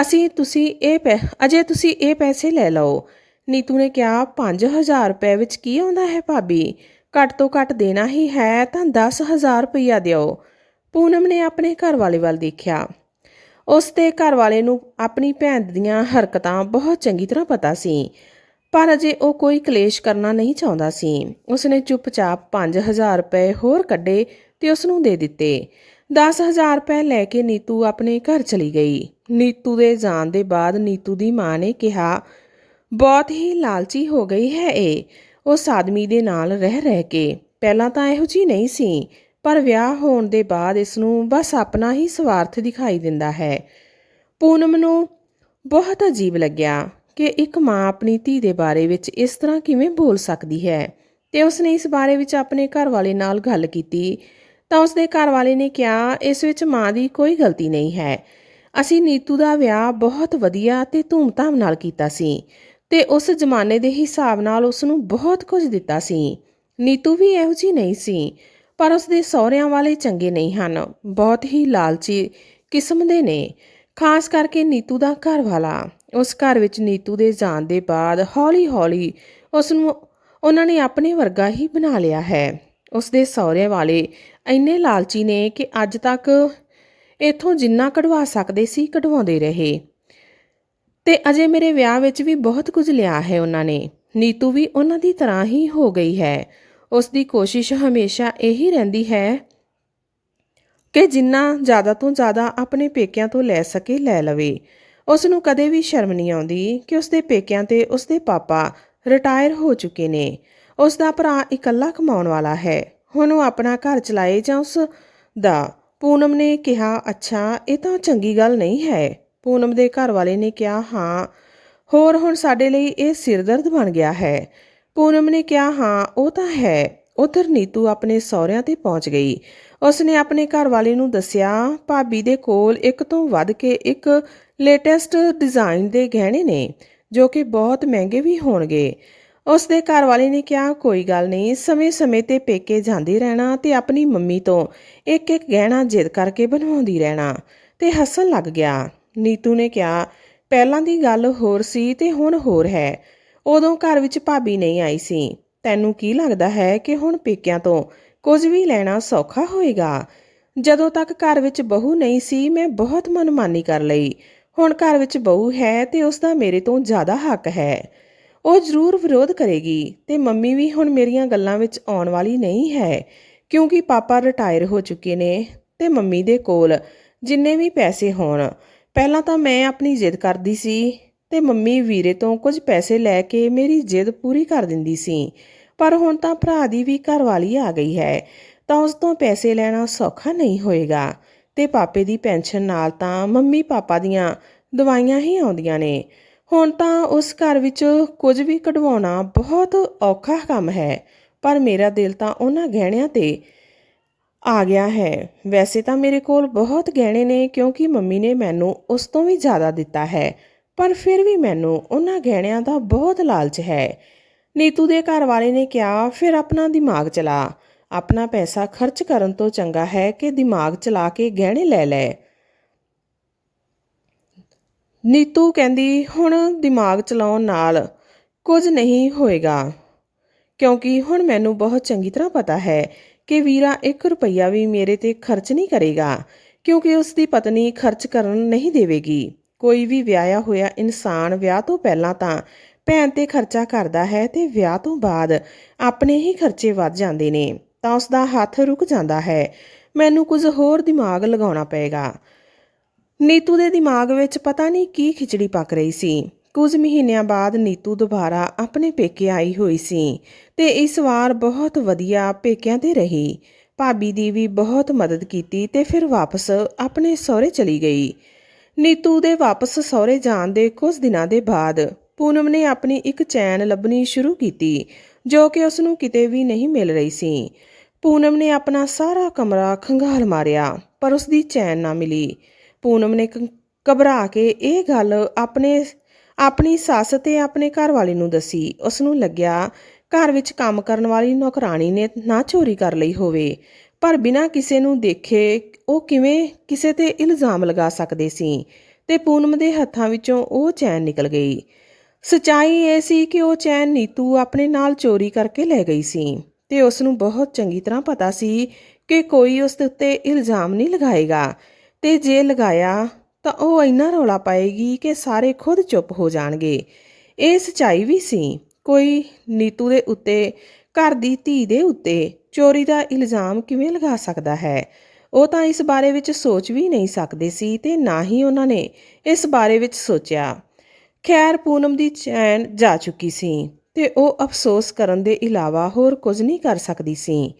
ਅਸੀਂ, ਤੁਸੀਂ ਇਹ ਪੈ, ਅਜੇ ਤੁਸੀਂ ਇਹ ਪੈਸੇ ਲੈ ਲਓ। ਨੀਤੂ ਨੇ ਕਿਹਾ 5000 ਰੁਪਏ ਵਿੱਚ ਕੀ ਆਉਂਦਾ ਹੈ ਭਾਬੀ? ਘੱਟ ਤੋਂ ਘੱਟ ਦੇਣਾ ਹੀ ਹੈ, ਤਾਂ 10000 ਰੁਪਈਆ ਦਿਓ। ਪੂਨਮ ਨੇ ਆਪਣੇ ਘਰ ਵਾਲੇ ਵੱਲ ਦੇਖਿਆ। ਉਸ ਦੇ ਘਰ ਵਾਲੇ ਨੂੰ ਆਪਣੀ ਭੈਣ ਦੀਆਂ ਹਰਕਤਾਂ ਬਹੁਤ ਚੰਗੀ ਤਰ੍ਹਾਂ ਪਤਾ ਸੀ। ਪਰ ਅਜੇ ਉਹ ਕੋਈ ਕਲੇਸ਼ ਕਰਨਾ ਨਹੀਂ ਚਾਹੁੰਦਾ ਸੀ। ਉਸਨੇ ਚੁੱਪਚਾਪ 5000 ਰੁਪਏ ਹੋਰ ਕੱਢੇ ਤੇ ਉਸ ਨੂੰ ਦੇ ਦਿੱਤੇ। 10000 ਰੁਪਏ ਲੈ ਕੇ ਨੀਤੂ ਆਪਣੇ ਘਰ ਚਲੀ ਗਈ। ਨੀਤੂ ਦੇ ਜਾਣ ਦੇ ਬਾਅਦ ਨੀਤੂ ਦੀ ਮਾਂ ਨੇ ਕਿਹਾ, ਬਹੁਤ ਹੀ ਲਾਲਚੀ ਹੋ ਗਈ ਹੈ ਇਹ। ਉਸ ਆਦਮੀ ਦੇ ਨਾਲ ਰਹਿ ਰਹਿ ਕੇ। ਪਹਿਲਾਂ ਤਾਂ ਇਹੋ ਜੀ ਨਹੀਂ ਸੀ, ਪਰ ਵਿਆਹ ਹੋਣ ਦੇ ਬਾਅਦ ਇਸ ਨੂੰ ਬਸ ਆਪਣਾ ਹੀ ਸਵਾਰਥ ਦਿਖਾਈ ਦਿੰਦਾ ਹੈ। ਪੂਨਮ ਨੂੰ ਬਹੁਤ ਅਜੀਬ ਲੱਗਿਆ। ਕਿ ਇੱਕ ਮਾਂ ਆਪਣੀ ਧੀ ਦੇ ਬਾਰੇ ਵਿੱਚ ਇਸ ਤਰ੍ਹਾਂ ਕਿਵੇਂ ਬੋਲ ਸਕਦੀ ਹੈ? ਤੇ ਉਸਨੇ ਇਸ ਬਾਰੇ ਵਿੱਚ ਆਪਣੇ ਘਰ ਵਾਲੇ ਨਾਲ ਗੱਲ ਕੀਤੀ। ਤਾਂ ਉਸਦੇ ਘਰ ਵਾਲੇ ਨੇ ਕਿਹਾ, ਇਸ ਵਿੱਚ ਮਾਂ ਦੀ ਕੋਈ ਗਲਤੀ ਨਹੀਂ ਹੈ। ਅਸੀਂ ਨੀਤੂ ਦਾ ਵਿਆਹ ਬਹੁਤ ਵਧੀਆ ਤੇ ਧੂਮਧਾਮ ਨਾਲ ਕੀਤਾ ਸੀ ਤੇ ਉਸ ਜ਼ਮਾਨੇ ਦੇ ਹਿਸਾਬ ਨਾਲ ਉਸ ਨੂੰ ਬਹੁਤ ਕੁਝ ਦਿੱਤਾ ਸੀ। ਨੀਤੂ ਵੀ ਇਹੋ ਜੀ ਨਹੀਂ ਸੀ, ਪਰ ਉਸਦੇ ਸਹੁਰਿਆਂ ਵਾਲੇ ਚੰਗੇ ਨਹੀਂ ਹਨ। ਬਹੁਤ ਹੀ ਲਾਲਚੀ ਕਿਸਮ ਦੇ ਨੇ, ਖਾਸ ਕਰਕੇ ਨੀਤੂ ਦਾ ਘਰ ਵਾਲਾ ਉਸ ਘਰ ਵਿੱਚ ਨੀਤੂ ਦੇ ਜਾਣ ਦੇ ਬਾਅਦ ਹੌਲੀ-ਹੌਲੀ ਉਸ ਨੂੰ ਉਹਨਾਂ ਨੇ ਆਪਣੇ ਵਰਗਾ ਹੀ ਬਣਾ ਲਿਆ ਹੈ। ਉਸ ਦੇ ਸਹੁਰੇ ਵਾਲੇ ਇੰਨੇ ਲਾਲਚੀ ਨੇ ਕਿ ਅੱਜ ਤੱਕ ਇਥੋਂ ਜਿੰਨਾ ਕਢਵਾ ਸਕਦੇ ਸੀ ਕਢਵਾਉਂਦੇ ਰਹੇ। ਤੇ ਅਜੇ ਮੇਰੇ ਵਿਆਹ ਵਿੱਚ ਵੀ ਬਹੁਤ ਕੁਝ ਲਿਆ ਹੈ ਉਹਨਾਂ ਨੇ। ਨੀਤੂ ਵੀ ਉਹਨਾਂ ਦੀ ਤਰ੍ਹਾਂ ਹੀ ਹੋ ਗਈ ਹੈ। ਉਸ ਦੀ ਕੋਸ਼ਿਸ਼ ਹਮੇਸ਼ਾ ਇਹੀ ਰਹਿੰਦੀ ਹੈ ਕਿ ਜਿੰਨਾ ਜ਼ਿਆਦਾ ਤੋਂ ਜ਼ਿਆਦਾ ਆਪਣੇ ਪੇਕਿਆਂ ਤੋਂ ਲੈ ਸਕੇ, ਲੈ ਲਵੇ। ਉਸ ਨੂੰ ਕਦੇ ਵੀ ਸ਼ਰਮ ਨਹੀਂ ਆਉਂਦੀ ਕਿ ਉਸ ਦੇ ਪੇਕਿਆਂ ਤੇ ਉਸ ਦੇ ਪਾਪਾ ਰਿਟਾਇਰ ਹੋ ਚੁੱਕੇ ਨੇ। ਉਸ ਦਾ ਭਰਾ ਇਕੱਲਾ ਕਮਾਉਣ ਵਾਲਾ ਹੈ। ਹੁਣ ਉਹ ਆਪਣਾ ਘਰ ਚਲਾਏ ਜਾਂ ਉਸ ਦਾ? ਪੂਨਮ ਨੇ ਕਿਹਾ, ਅੱਛਾ, ਇਹ ਤਾਂ ਚੰਗੀ ਗੱਲ ਨਹੀਂ ਹੈ। ਪੂਨਮ ਦੇ ਘਰ ਵਾਲੇ ਨੇ ਕਿਹਾ, ਹਾਂ, ਹੋਰ ਹੁਣ ਸਾਡੇ ਲਈ ਇਹ ਸਿਰਦਰਦ ਬਣ ਗਿਆ ਹੈ। ਪੂਨਮ ਨੇ ਕਿਹਾ, ਹਾਂ, ਉਹ ਤਾਂ ਹੈ। ਉਧਰ ਨੀਤੂ ਆਪਣੇ ਸਹੁਰਿਆਂ ਤੇ ਪਹੁੰਚ ਗਈ। ਉਸਨੇ ਆਪਣੇ ਘਰ ਵਾਲੇ ਨੂੰ ਦੱਸਿਆ, ਭਾਬੀ ਦੇ ਕੋਲ ਇੱਕ ਤੋਂ ਵੱਧ ਕੇ ਇੱਕ ਲੇਟੈਸਟ ਡਿਜ਼ਾਈਨ ਦੇ ਗਹਿਣੇ ਨੇ, ਜੋ ਕਿ ਬਹੁਤ ਮਹਿੰਗੇ ਵੀ ਹੋਣਗੇ। ਉਸ ਦੇ ਘਰ ਵਾਲੇ ਨੇ ਕਿਹਾ, ਕੋਈ ਗੱਲ ਨਹੀਂ, ਸਮੇਂ-ਸਮੇਂ ਤੇ ਪੇਕੇ ਜਾਂਦੀ ਰਹਿਣਾ ਤੇ ਆਪਣੀ ਮੰਮੀ ਤੋਂ ਇੱਕ-ਇੱਕ ਗਹਿਣਾ ਜਿੱਦ ਕਰਕੇ ਬਣਵਾਉਂਦੀ ਰਹਿਣਾ। ਤੇ ਹੱਸਣ ਲੱਗ ਗਿਆ। ਨੀਤੂ ਨੇ ਕਿਹਾ, ਪਹਿਲਾਂ ਦੀ ਗੱਲ ਹੋਰ ਸੀ ਤੇ ਹੁਣ ਹੋਰ ਹੈ। ਉਦੋਂ ਘਰ ਵਿੱਚ ਭਾਬੀ ਨਹੀਂ ਆਈ ਸੀ। ਤੈਨੂੰ ਕੀ ਲੱਗਦਾ ਹੈ ਕਿ ਹੁਣ ਪੇਕਿਆਂ ਤੋਂ ਕੁਝ ਵੀ ਲੈਣਾ ਸੌਖਾ ਹੋਏਗਾ? ਜਦੋਂ ਤੱਕ ਘਰ ਵਿੱਚ ਬਹੂ ਨਹੀਂ ਸੀ, ਮੈਂ ਬਹੁਤ ਮਨਮਾਨੀ ਕਰ ਲਈ। ਹੁਣ ਘਰ ਵਿੱਚ ਬਹੂ ਹੈ ਤੇ ਉਸ ਦਾ ਮੇਰੇ ਤੋਂ ਜ਼ਿਆਦਾ ਹੱਕ ਹੈ। ਉਹ ਜ਼ਰੂਰ ਵਿਰੋਧ ਕਰੇਗੀ ਤੇ ਮੰਮੀ ਵੀ ਹੁਣ ਮੇਰੀਆਂ ਗੱਲਾਂ ਵਿੱਚ ਆਉਣ ਵਾਲੀ ਨਹੀਂ ਹੈ, ਕਿਉਂਕਿ ਪਾਪਾ ਰਿਟਾਇਰ ਹੋ ਚੁੱਕੇ ਨੇ ਤੇ ਮੰਮੀ ਦੇ ਕੋਲ ਜਿੰਨੇ ਵੀ ਪੈਸੇ ਹੋਣ। ਪਹਿਲਾਂ ਤਾਂ ਮੈਂ ਆਪਣੀ ਜਿੱਦ ਕਰਦੀ ਸੀ ਤੇ ਮੰਮੀ ਵੀਰੇ ਤੋਂ ਕੁਝ ਪੈਸੇ ਲੈ ਕੇ ਮੇਰੀ ਜਿੱਦ ਪੂਰੀ ਕਰ ਦਿੰਦੀ ਸੀ, ਪਰ ਹੁਣ ਤਾਂ ਭਰਾ ਦੀ ਵੀ ਘਰਵਾਲੀ ਆ ਗਈ ਹੈ, ਤਾਂ ਉਸ ਤੋਂ ਪੈਸੇ ਲੈਣਾ ਸੌਖਾ ਨਹੀਂ ਹੋਏਗਾ। ਤੇ ਪਾਪੇ ਦੀ ਪੈਨਸ਼ਨ ਨਾਲ ਤਾਂ ਮੰਮੀ ਪਾਪਾ ਦੀਆਂ ਦਵਾਈਆਂ ਹੀ ਆਉਂਦੀਆਂ ਨੇ। ਹੁਣ ਤਾਂ ਉਸ ਘਰ ਵਿੱਚ ਕੁਝ ਵੀ ਕਢਵਾਉਣਾ ਬਹੁਤ ਔਖਾ ਕੰਮ ਹੈ, ਪਰ ਮੇਰਾ ਦਿਲ ਤਾਂ ਉਹਨਾਂ ਗਹਿਣਿਆਂ ਤੇ ਆ ਗਿਆ ਹੈ। ਵੈਸੇ ਤਾਂ ਮੇਰੇ ਕੋਲ ਬਹੁਤ ਗਹਿਣੇ ਨੇ, ਕਿਉਂਕਿ ਮੰਮੀ ਨੇ ਮੈਨੂੰ ਉਸ ਤੋਂ ਵੀ ਜ਼ਿਆਦਾ ਦਿੱਤਾ ਹੈ, ਪਰ ਫਿਰ ਵੀ ਮੈਨੂੰ ਉਹਨਾਂ ਗਹਿਣਿਆਂ ਦਾ ਬਹੁਤ ਲਾਲਚ ਹੈ। ਨੀਤੂ ਦੇ ਘਰ ਵਾਲੇ ਨੇ ਕਿਹਾ, ਫਿਰ ਆਪਣਾ ਦਿਮਾਗ ਚਲਾ। ਆਪਣਾ ਪੈਸਾ ਖਰਚ ਕਰਨ ਤੋਂ ਚੰਗਾ ਹੈ ਕਿ ਦਿਮਾਗ ਚਲਾ ਕੇ ਗਹਿਣੇ ਲੈ ਲੈ। ਨੀਤੂ ਕਹਿੰਦੀ, ਹੁਣ ਦਿਮਾਗ ਚਲਾਉਣ ਨਾਲ ਕੁਝ ਨਹੀਂ ਹੋਏਗਾ, ਕਿਉਂਕਿ ਹੁਣ ਮੈਨੂੰ ਬਹੁਤ ਚੰਗੀ ਤਰ੍ਹਾਂ ਪਤਾ ਹੈ ਕਿ ਵੀਰਾ 1 ਰੁਪਈਆ ਵੀ ਮੇਰੇ ਤੇ ਖਰਚ ਨਹੀਂ ਕਰੇਗਾ, ਕਿਉਂਕਿ ਉਸ ਦੀ ਪਤਨੀ ਖਰਚ ਕਰਨ ਨਹੀਂ ਦੇਵੇਗੀ। ਕੋਈ ਵੀ ਵਿਆਹਿਆ ਹੋਇਆ ਇਨਸਾਨ ਵਿਆਹ ਤੋਂ ਪਹਿਲਾਂ ਤਾਂ ਭੈਣ ਤੇ ਖਰਚਾ ਕਰਦਾ ਹੈ ਤੇ ਵਿਆਹ ਤੋਂ ਬਾਅਦ ਆਪਣੇ ਹੀ ਖਰਚੇ ਵੱਧ ਜਾਂਦੇ ਨੇ। ਤਾਂ ਉਸ ਦਾ ਹੱਥ ਰੁਕ ਜਾਂਦਾ ਹੈ। ਮੈਨੂੰ ਕੁਝ ਹੋਰ ਦਿਮਾਗ ਲਗਾਉਣਾ ਪਏਗਾ। ਨੀਤੂ ਦੇ ਦਿਮਾਗ ਵਿੱਚ ਪਤਾ ਨਹੀਂ ਕੀ ਖਿਚੜੀ ਪੱਕ ਰਹੀ ਸੀ। ਕੁਝ ਮਹੀਨਿਆਂ ਬਾਅਦ ਨੀਤੂ ਦੁਬਾਰਾ ਆਪਣੇ ਪੇਕੇ ਆਈ ਹੋਈ ਸੀ ਤੇ ਇਸ ਵਾਰ ਬਹੁਤ ਵਧੀਆ ਪੇਕਿਆਂ ਤੇ ਰਹੀ। ਭਾਬੀ ਦੀ ਵੀ ਬਹੁਤ ਮਦਦ ਕੀਤੀ ਤੇ ਫਿਰ ਵਾਪਸ ਆਪਣੇ ਸਹੁਰੇ ਚਲੀ ਗਈ। ਨੀਤੂ ਦੇ ਵਾਪਸ ਸਹੁਰੇ ਜਾਣ ਦੇ ਕੁਝ ਦਿਨਾਂ ਦੇ ਬਾਅਦ ਪੂਨਮ ਨੇ ਆਪਣੀ ਇੱਕ ਚੈਨ ਲੱਭਣੀ ਸ਼ੁਰੂ ਕੀਤੀ ਜੋ ਕਿ ਉਸ ਨੂੰ ਕਿਤੇ ਵੀ ਨਹੀਂ ਮਿਲ ਰਹੀ ਸੀ। ਪੂਨਮ ਨੇ ਆਪਣਾ ਸਾਰਾ ਕਮਰਾ ਖੰਗਾਲ ਮਾਰਿਆ, ਪਰ ਉਸ ਦੀ ਚੈਨ ਨਾ ਮਿਲੀ। ਪੂਨਮ ਨੇ ਘਬਰਾ ਕੇ ਇਹ ਗੱਲ ਆਪਣੇ, ਆਪਣੀ ਸੱਸ ਤੇ ਆਪਣੇ ਘਰ ਵਾਲੇ ਨੂੰ ਦੱਸੀ। ਉਸ ਨੂੰ ਲੱਗਿਆ ਘਰ ਵਿੱਚ ਕੰਮ ਕਰਨ ਵਾਲੀ ਨੌਕਰਾਣੀ ਨੇ ਨਾ ਚੋਰੀ ਕਰ ਲਈ ਹੋਵੇ, ਪਰ ਬਿਨਾਂ ਕਿਸੇ ਨੂੰ ਦੇਖੇ ਉਹ ਕਿਵੇਂ ਕਿਸੇ ਤੇ ਇਲਜ਼ਾਮ ਲਗਾ ਸਕਦੇ ਸੀ। ਤੇ ਪੂਨਮ ਦੇ ਹੱਥਾਂ ਵਿੱਚੋਂ ਉਹ ਚੈਨ ਨਿਕਲ ਗਈ। ਸਚਾਈ ਇਹ ਸੀ ਕਿ ਉਹ ਚੈਨ ਨੀਤੂ ਆਪਣੇ ਨਾਲ ਚੋਰੀ ਕਰਕੇ ਲੈ ਗਈ ਸੀ ਤੇ ਉਸ ਨੂੰ ਬਹੁਤ ਚੰਗੀ ਤਰ੍ਹਾਂ ਪਤਾ ਸੀ ਕਿ ਕੋਈ ਉਸ ਦੇ ਉੱਤੇ ਇਲਜ਼ਾਮ ਨਹੀਂ ਲਗਾਏਗਾ ਤੇ ਜੇ ਲਗਾਇਆ ਤਾਂ ਉਹ ਇੰਨਾ ਰੌਲਾ ਪਾਏਗੀ ਕਿ ਸਾਰੇ ਖੁਦ ਚੁੱਪ ਹੋ ਜਾਣਗੇ। ਇਹ ਸਚਾਈ ਵੀ ਸੀ। ਕੋਈ ਨੀਤੂ ਦੇ ਉੱਤੇ, ਘਰ ਦੀ ਧੀ ਦੇ ਉੱਤੇ ਚੋਰੀ ਦਾ ਇਲਜ਼ਾਮ ਕਿਵੇਂ ਲਗਾ ਸਕਦਾ ਹੈ? ਉਹ ਤਾਂ ਇਸ ਬਾਰੇ ਵਿੱਚ ਸੋਚ ਵੀ ਨਹੀਂ ਸਕਦੇ ਸੀ ਤੇ ਨਾ ਹੀ ਉਹਨਾਂ ਨੇ ਇਸ ਬਾਰੇ ਵਿੱਚ ਸੋਚਿਆ। ਖੈਰ ਪੂਨਮ ਦੀ ਚੈਨ ਜਾ ਚੁੱਕੀ ਸੀ ਤੇ ਉਹ ਅਫਸੋਸ ਕਰਨ ਦੇ ਇਲਾਵਾ ਹੋਰ ਕੁਝ ਨਹੀਂ ਕਰ ਸਕਦੀ ਸੀ।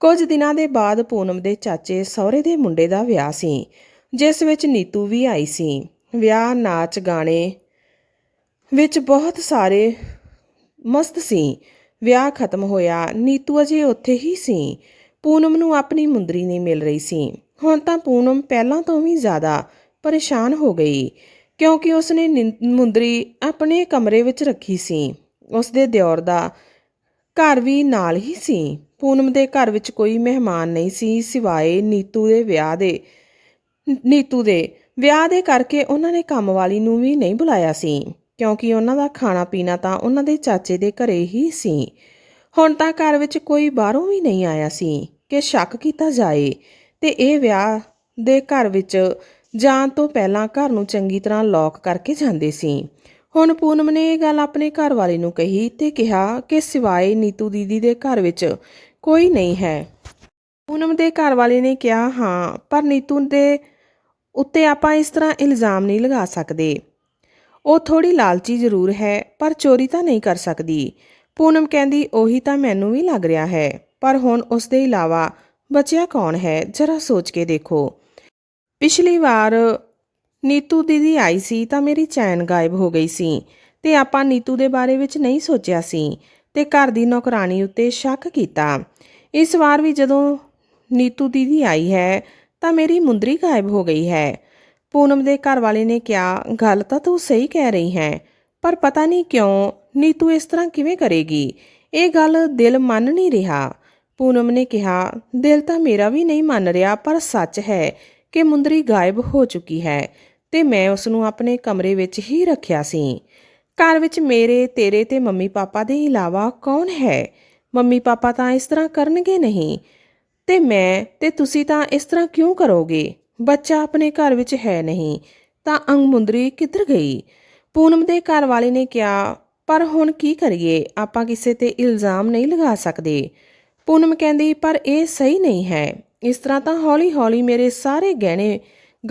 ਕੁਝ ਦਿਨਾਂ ਦੇ ਬਾਅਦ ਪੂਨਮ ਦੇ ਚਾਚੇ ਸਹੁਰੇ ਦੇ ਮੁੰਡੇ ਦਾ ਵਿਆਹ ਸੀ, ਜਿਸ ਵਿੱਚ ਨੀਤੂ ਵੀ ਆਈ ਸੀ। ਵਿਆਹ ਨਾਚ ਗਾਣੇ ਵਿੱਚ ਬਹੁਤ ਸਾਰੇ ਮਸਤ ਸੀ। ਵਿਆਹ ਖਤਮ ਹੋਇਆ, ਨੀਤੂ ਅਜੇ ਉੱਥੇ ਹੀ ਸੀ। ਪੂਨਮ ਨੂੰ ਆਪਣੀ ਮੁੰਦਰੀ ਨਹੀਂ ਮਿਲ ਰਹੀ ਸੀ। ਹੁਣ ਤਾਂ ਪੂਨਮ ਪਹਿਲਾਂ ਤੋਂ ਵੀ ਜ਼ਿਆਦਾ ਪਰੇਸ਼ਾਨ ਹੋ ਗਈ। ਕਿਉਂਕਿ ਉਸਨੇ ਨਿੰ- ਮੁੰਦਰੀ ਆਪਣੇ ਕਮਰੇ ਵਿੱਚ ਰੱਖੀ ਸੀ। ਉਸਦੇ ਦਿਓਰ ਦਾ ਘਰ ਵੀ ਨਾਲ ਹੀ ਸੀ। ਪੂਨਮ ਦੇ ਘਰ ਵਿੱਚ ਕੋਈ ਮਹਿਮਾਨ ਨਹੀਂ ਸੀ, ਸਿਵਾਏ ਨੀਤੂ ਦੇ ਵਿਆਹ ਦੇ, ਨੀਤੂ ਦੇ। ਵਿਆਹ ਦੇ ਕਰਕੇ ਉਹਨਾਂ ਨੇ ਕੰਮ ਵਾਲੀ ਨੂੰ ਵੀ ਨਹੀਂ ਬੁਲਾਇਆ ਸੀ। ਕਿਉਂਕਿ ਉਹਨਾਂ ਦਾ ਖਾਣਾ ਪੀਣਾ ਤਾਂ ਉਹਨਾਂ ਦੇ ਚਾਚੇ ਦੇ ਘਰੇ ਹੀ ਸੀ। ਹੁਣ ਤਾਂ ਘਰ ਵਿੱਚ ਕੋਈ ਬਾਹਰੋਂ ਵੀ ਨਹੀਂ ਆਇਆ ਸੀ। ਕਿ ਸ਼ੱਕ ਕੀਤਾ ਜਾਏ ਤੇ ਇਹ ਵਿਆਹ ਦੇ ਘਰ ਵਿੱਚ ਜਾਣ ਤੋਂ ਪਹਿਲਾਂ ਘਰ ਨੂੰ ਚੰਗੀ ਤਰ੍ਹਾਂ ਲੌਕ ਕਰਕੇ ਜਾਂਦੇ ਸੀ। ਹੁਣ ਪੂਨਮ ਨੇ ਇਹ ਗੱਲ ਆਪਣੇ ਘਰ ਵਾਲੇ ਨੂੰ ਕਹੀ ਤੇ ਕਿਹਾ ਕਿ ਸਿਵਾਏ ਨੀਤੂ ਦੀਦੀ ਦੇ ਘਰ ਵਿੱਚ ਕੋਈ ਨਹੀਂ ਹੈ। ਪੂਨਮ ਦੇ ਘਰ ਵਾਲੇ ਨੇ ਕਿਹਾ, ਹਾਂ, ਪਰ ਨੀਤੂ ਦੇ ਉੱਤੇ ਆਪਾਂ ਇਸ ਤਰ੍ਹਾਂ ਇਲਜ਼ਾਮ ਨਹੀਂ ਲਗਾ ਸਕਦੇ। ਉਹ ਥੋੜੀ ਲਾਲਚੀ ਜ਼ਰੂਰ ਹੈ, ਪਰ ਚੋਰੀ ਤਾਂ ਨਹੀਂ ਕਰ ਸਕਦੀ ਪੂਨਮ ਕਹਿੰਦੀ, ਉਹੀ ਤਾਂ ਮੈਨੂੰ ਵੀ ਲੱਗ ਰਿਹਾ ਹੈ, ਪਰ ਹੁਣ ਉਸ ਦੇ ਇਲਾਵਾ ਬਚਿਆ ਕੌਣ ਹੈ? ਜਰਾ ਸੋਚ ਕੇ ਦੇਖੋ। ਪਿਛਲੀ ਵਾਰ ਨੀਤੂ ਦੀਦੀ ਆਈ ਸੀ ਤਾਂ ਮੇਰੀ ਚੈਨ ਗਾਇਬ ਹੋ ਗਈ ਸੀ ਤੇ ਆਪਾਂ ਨੀਤੂ ਦੇ ਬਾਰੇ ਵਿੱਚ ਨਹੀਂ ਸੋਚਿਆ ਸੀ ਤੇ ਘਰ ਦੀ ਨੌਕਰਾਨੀ ਉੱਤੇ ਸ਼ੱਕ ਕੀਤਾ। ਇਸ ਵਾਰ ਵੀ ਜਦੋਂ ਨੀਤੂ ਦੀਦੀ ਆਈ ਹੈ ਤਾਂ ਮੇਰੀ ਮੁੰਦਰੀ ਗਾਇਬ ਹੋ ਗਈ ਹੈ। ਪੂਨਮ ਦੇ ਘਰ ਵਾਲੇ ਨੇ ਕਿਹਾ, ਗੱਲ ਤਾਂ ਤੂੰ ਸਹੀ ਕਹਿ ਰਹੀ ਹੈ, ਪਰ ਪਤਾ ਨਹੀਂ ਕਿਉਂ ਨੀਤੂ ਇਸ ਤਰ੍ਹਾਂ ਕਿਵੇਂ ਕਰੇਗੀ? ਇਹ ਗੱਲ ਦਿਲ ਮੰਨ ਨਹੀਂ ਰਿਹਾ। ਪੂਨਮ ਨੇ ਕਿਹਾ, ਦਿਲ ਤਾਂ ਮੇਰਾ ਵੀ ਨਹੀਂ ਮੰਨ ਰਿਹਾ, ਪਰ ਸੱਚ ਹੈ ਕਿ ਮੁੰਦਰੀ ਗਾਇਬ ਹੋ ਚੁੱਕੀ ਹੈ ਤੇ ਮੈਂ ਉਸ ਨੂੰ ਆਪਣੇ ਕਮਰੇ ਵਿੱਚ ਹੀ ਰੱਖਿਆ ਸੀ। ਘਰ ਵਿੱਚ ਮੇਰੇ, ਤੇਰੇ ਤੇ ਮੰਮੀ ਪਾਪਾ ਦੇ ਇਲਾਵਾ ਕੌਣ ਹੈ? ਮੰਮੀ ਪਾਪਾ ਤਾਂ ਇਸ ਤਰ੍ਹਾਂ ਕਰਨਗੇ ਨਹੀਂ। ਤੇ ਮੈਂ ਤੇ ਤੁਸੀਂ ਤਾਂ ਇਸ ਤਰ੍ਹਾਂ ਕਿਉਂ ਕਰੋਗੇ? ਬੱਚਾ ਆਪਣੇ ਘਰ ਵਿੱਚ ਹੈ ਨਹੀਂ, ਤਾਂ ਅੰਗਮੁੰਦਰੀ ਕਿੱਧਰ ਗਈ? ਪੂਨਮ ਦੇ ਘਰ ਵਾਲੇ ਨੇ ਕਿਹਾ, ਪਰ ਹੁਣ ਕੀ ਕਰੀਏ? ਆਪਾਂ ਕਿਸੇ ਤੇ ਇਲਜ਼ਾਮ ਨਹੀਂ ਲਗਾ ਸਕਦੇ। ਪੂਨਮ ਕਹਿੰਦੀ, ਪਰ ਇਹ ਸਹੀ ਨਹੀਂ ਹੈ। ਇਸ ਤਰ੍ਹਾਂ ਤਾਂ ਹੌਲੀ-ਹੌਲੀ ਮੇਰੇ ਸਾਰੇ ਗਹਿਣੇ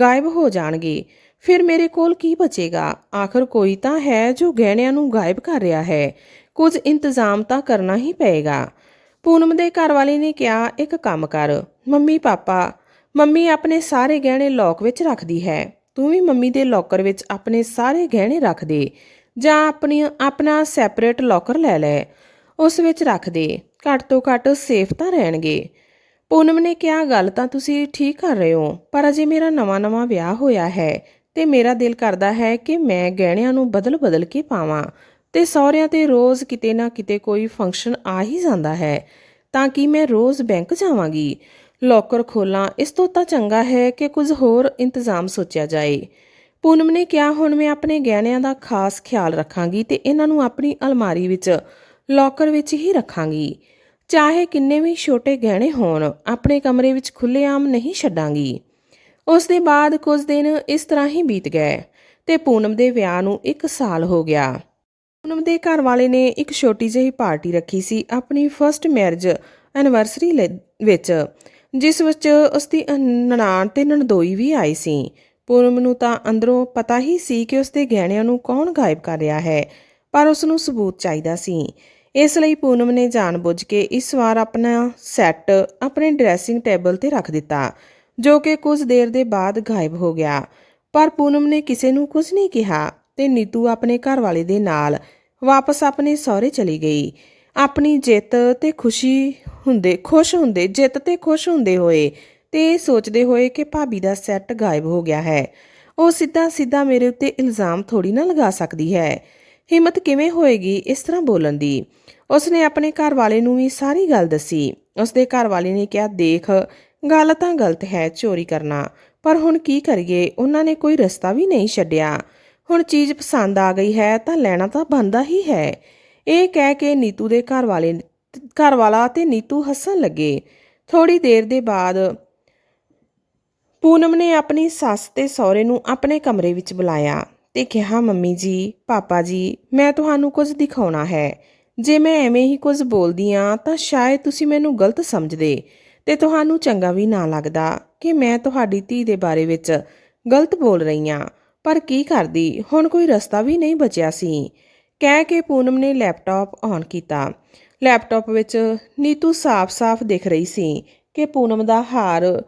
ਗਾਇਬ ਹੋ ਜਾਣਗੇ। ਫਿਰ ਮੇਰੇ ਕੋਲ ਕੀ ਬਚੇਗਾ? ਆਖਰ ਕੋਈ ਤਾਂ ਹੈ ਜੋ ਗਹਿਣਿਆਂ ਨੂੰ ਗਾਇਬ ਕਰ ਰਿਹਾ ਹੈ। ਕੁਝ ਇੰਤਜ਼ਾਮ ਤਾਂ ਕਰਨਾ ਹੀ ਪਏਗਾ। ਪੂਨਮ ਦੇ ਘਰ ਵਾਲੇ ਨੇ ਕਿਹਾ, ਇੱਕ ਕੰਮ ਕਰ। ਮੰਮੀ, ਪਾਪਾ, ਮੰਮੀ ਆਪਣੇ ਸਾਰੇ ਗਹਿਣੇ ਲੋਕ ਵਿੱਚ ਰੱਖਦੀ ਹੈ। ਤੂੰ ਵੀ ਮੰਮੀ ਦੇ ਲੋਕਰ ਵਿੱਚ ਆਪਣੇ ਸਾਰੇ ਗਹਿਣੇ ਰੱਖ ਦੇ। ਜਾਂ ਆਪਣੀ ਆਪਣਾ ਸੈਪਰੇਟ ਲੋਕਰ ਲੈ ਲੈ। ਉਸ ਵਿੱਚ ਰੱਖ ਦੇ। ਘੱਟ ਤੋਂ ਘੱਟ ਸੇਫ ਤਾਂ ਰਹਿਣਗੇ। ਪੂਨਮ ਨੇ ਕਿਹਾ, ਗੱਲ ਤਾਂ ਤੁਸੀਂ ਠੀਕ ਕਰ ਰਹੇ ਹੋ, ਪਰ ਅਜੇ ਮੇਰਾ ਨਵਾਂ-ਨਵਾਂ ਵਿਆਹ ਹੋਇਆ ਹੈ ਤੇ ਮੇਰਾ ਦਿਲ ਕਰਦਾ ਹੈ ਕਿ ਮੈਂ ਗਹਿਣਿਆਂ ਨੂੰ ਬਦਲ-ਬਦਲ ਕੇ ਪਾਵਾਂ ਤੇ ਸਹੁਰਿਆਂ ਤੇ ਰੋਜ਼ ਕਿਤੇ ਨਾ ਕਿਤੇ ਕੋਈ ਫੰਕਸ਼ਨ ਆ ਹੀ ਜਾਂਦਾ ਹੈ, ਤਾਂ ਕਿ ਮੈਂ ਰੋਜ਼ ਬੈਂਕ ਜਾਵਾਂਗੀ? ਲੋਕਰ ਖੋਲਾਂ, ਇਸ ਤੋਂ ਤਾਂ ਚੰਗਾ ਹੈ ਕਿ ਕੁਝ ਹੋਰ ਇੰਤਜ਼ਾਮ ਸੋਚਿਆ ਜਾਏ। ਪੂਨਮ ਨੇ ਕਿਹਾ, ਹੁਣ ਮੈਂ ਆਪਣੇ ਗਹਿਣਿਆਂ ਦਾ ਖਾਸ ਖਿਆਲ ਰੱਖਾਂਗੀ ਤੇ ਇਹਨਾਂ ਨੂੰ ਆਪਣੀ ਅਲਮਾਰੀ ਵਿੱਚ ਲੋਕਰ ਵਿੱਚ ਹੀ ਰੱਖਾਂਗੀ। ਚਾਹੇ ਕਿੰਨੇ ਵੀ ਛੋਟੇ ਗਹਿਣੇ ਹੋਣ, ਆਪਣੇ ਕਮਰੇ ਵਿੱਚ ਖੁੱਲ੍ਹੇਆਮ ਨਹੀਂ ਛੱਡਾਂਗੀ। ਉਸ ਦੇ ਬਾਅਦ ਕੁਝ ਦਿਨ ਇਸ ਤਰ੍ਹਾਂ ਹੀ ਬੀਤ ਗਏ ਤੇ ਪੂਨਮ ਦੇ ਵਿਆਹ ਨੂੰ 1 ਸਾਲ ਹੋ ਗਿਆ। ਪੂਨਮ ਦੇ ਘਰ ਵਾਲੇ ਨੇ ਇੱਕ ਛੋਟੀ ਜਿਹੀ ਪਾਰਟੀ ਰੱਖੀ ਸੀ ਆਪਣੀ ਫਰਸਟ ਮੈਰਿਜ ਐਨਵਰਸਰੀ ਵਿੱਚ, ਜਿਸ ਵਿੱਚ ਉਸਦੀ ਨਨਾਣ ਤੇ ਨਣਦੋਈ ਵੀ ਆਈ ਸੀ। ਪੂਨਮ ਨੂੰ ਤਾਂ ਅੰਦਰੋਂ ਪਤਾ ਹੀ ਸੀ ਕਿ ਉਸਦੇ ਗਹਿਣਿਆਂ ਨੂੰ ਕੌਣ ਗਾਇਬ ਕਰ ਰਿਹਾ ਹੈ, ਪਰ ਉਸ ਨੂੰ ਸਬੂਤ ਚਾਹੀਦਾ ਸੀ ਇਸ ਲਈ ਪੂਨਮ ਨੇ ਜਾਣਬੁੱਝ ਕੇ ਇਸ ਵਾਰ ਆਪਣਾ ਸੈੱਟ ਆਪਣੇ ਡਰੈਸਿੰਗ ਟੇਬਲ ਤੇ ਰੱਖ ਦਿੱਤਾ, ਜੋ ਕਿ ਕੁਝ ਦੇਰ ਦੇ ਬਾਅਦ ਗਾਇਬ ਹੋ ਗਿਆ। ਪਰ ਪੂਨਮ ਨੇ ਕਿਸੇ ਨੂੰ ਕੁਝ ਨਹੀਂ ਕਿਹਾ ਤੇ ਨੀਤੂ ਆਪਣੇ ਘਰ ਵਾਲੇ ਦੇ ਨਾਲ ਵਾਪਸ ਆਪਣੇ ਸਹੁਰੇ ਚਲੀ ਗਈ। ਆਪਣੀ ਜਿੱਤ ਤੇ ਖੁਸ਼ੀ ਹੁੰਦੇ, ਖੁਸ਼ ਹੁੰਦੇ, ਜਿੱਤ ਤੇ ਖੁਸ਼ ਹੁੰਦੇ ਹੋਏ ਤੇ ਇਹ ਸੋਚਦੇ ਹੋਏ ਕਿ ਭਾਬੀ ਦਾ ਸੈੱਟ ਗਾਇਬ ਹੋ ਗਿਆ ਹੈ। ਉਹ ਸਿੱਧਾ ਸਿੱਧਾ ਮੇਰੇ ਉੱਤੇ ਇਲਜ਼ਾਮ ਥੋੜੀ ਨਾ ਲਗਾ ਸਕਦੀ ਹੈ। ਹਿੰਮਤ ਕਿਵੇਂ ਹੋਏਗੀ ਇਸ ਤਰ੍ਹਾਂ ਬੋਲਣ ਦੀ। ਉਸਨੇ ਆਪਣੇ ਘਰ ਵਾਲੇ ਨੂੰ ਵੀ ਸਾਰੀ ਗੱਲ ਦੱਸੀ। ਉਸਦੇ ਘਰ ਵਾਲੇ ਨੇ ਕਿਹਾ, ਦੇਖ, ਗੱਲ ਤਾਂ ਗਲਤ ਹੈ ਚੋਰੀ ਕਰਨਾ, ਪਰ ਹੁਣ ਕੀ ਕਰੀਏ? ਉਹਨਾਂ ਨੇ ਕੋਈ ਰਸਤਾ ਵੀ ਨਹੀਂ ਛੱਡਿਆ। ਹੁਣ ਚੀਜ਼ ਪਸੰਦ ਆ ਗਈ ਹੈ ਤਾਂ ਲੈਣਾ ਤਾਂ ਬਣਦਾ ਹੀ ਹੈ। ਇਹ ਕਹਿ ਕੇ ਨੀਤੂ ਦੇ ਘਰ ਵਾਲੇ ਘਰ ਵਾਲਾ ਤੇ ਨੀਤੂ ਹੱਸਣ ਲੱਗੇ। ਥੋੜੀ ਦੇਰ ਦੇ ਬਾਅਦ ਪੂਨਮ ਨੇ ਆਪਣੀ ਸੱਸ ਤੇ ਸਹੁਰੇ ਨੂੰ ਆਪਣੇ ਕਮਰੇ ਵਿੱਚ ਬੁਲਾਇਆ। ਤੇ ਕਿਹਾ, ਮੰਮੀ ਜੀ, ਪਾਪਾ ਜੀ, ਮੈਂ ਤੁਹਾਨੂੰ ਕੁਝ ਦਿਖਾਉਣਾ ਹੈ। ਜੇ ਮੈਂ ਐਵੇਂ ਹੀ ਕੁਝ ਬੋਲਦੀ ਆ, ਤਾਂ ਸ਼ਾਇਦ ਤੁਸੀਂ ਮੈਨੂੰ ਗਲਤ ਸਮਝਦੇ ਤੇ ਤੁਹਾਨੂੰ ਚੰਗਾ ਵੀ ਨਾ ਲੱਗਦਾ ਕਿ ਮੈਂ ਤੁਹਾਡੀ ਧੀ ਦੇ ਬਾਰੇ ਵਿੱਚ ਗਲਤ ਬੋਲ ਰਹੀ ਆ। ਪਰ ਕੀ ਕਰਦੀ? ਹੁਣ ਕੋਈ ਰਸਤਾ ਵੀ ਨਹੀਂ ਬਚਿਆ ਸੀ। ਕਹਿ ਕੇ ਪੂਨਮ ਨੇ ਲੈਪਟਾਪ ਔਨ ਕੀਤਾ। ਲੈਪਟਾਪ ਵਿੱਚ ਨੀਤੂ ਸਾਫ਼-ਸਾਫ਼ ਦਿਖ ਰਹੀ ਸੀ ਕਿ ਪੂਨਮ ਦਾ ਹਾਰ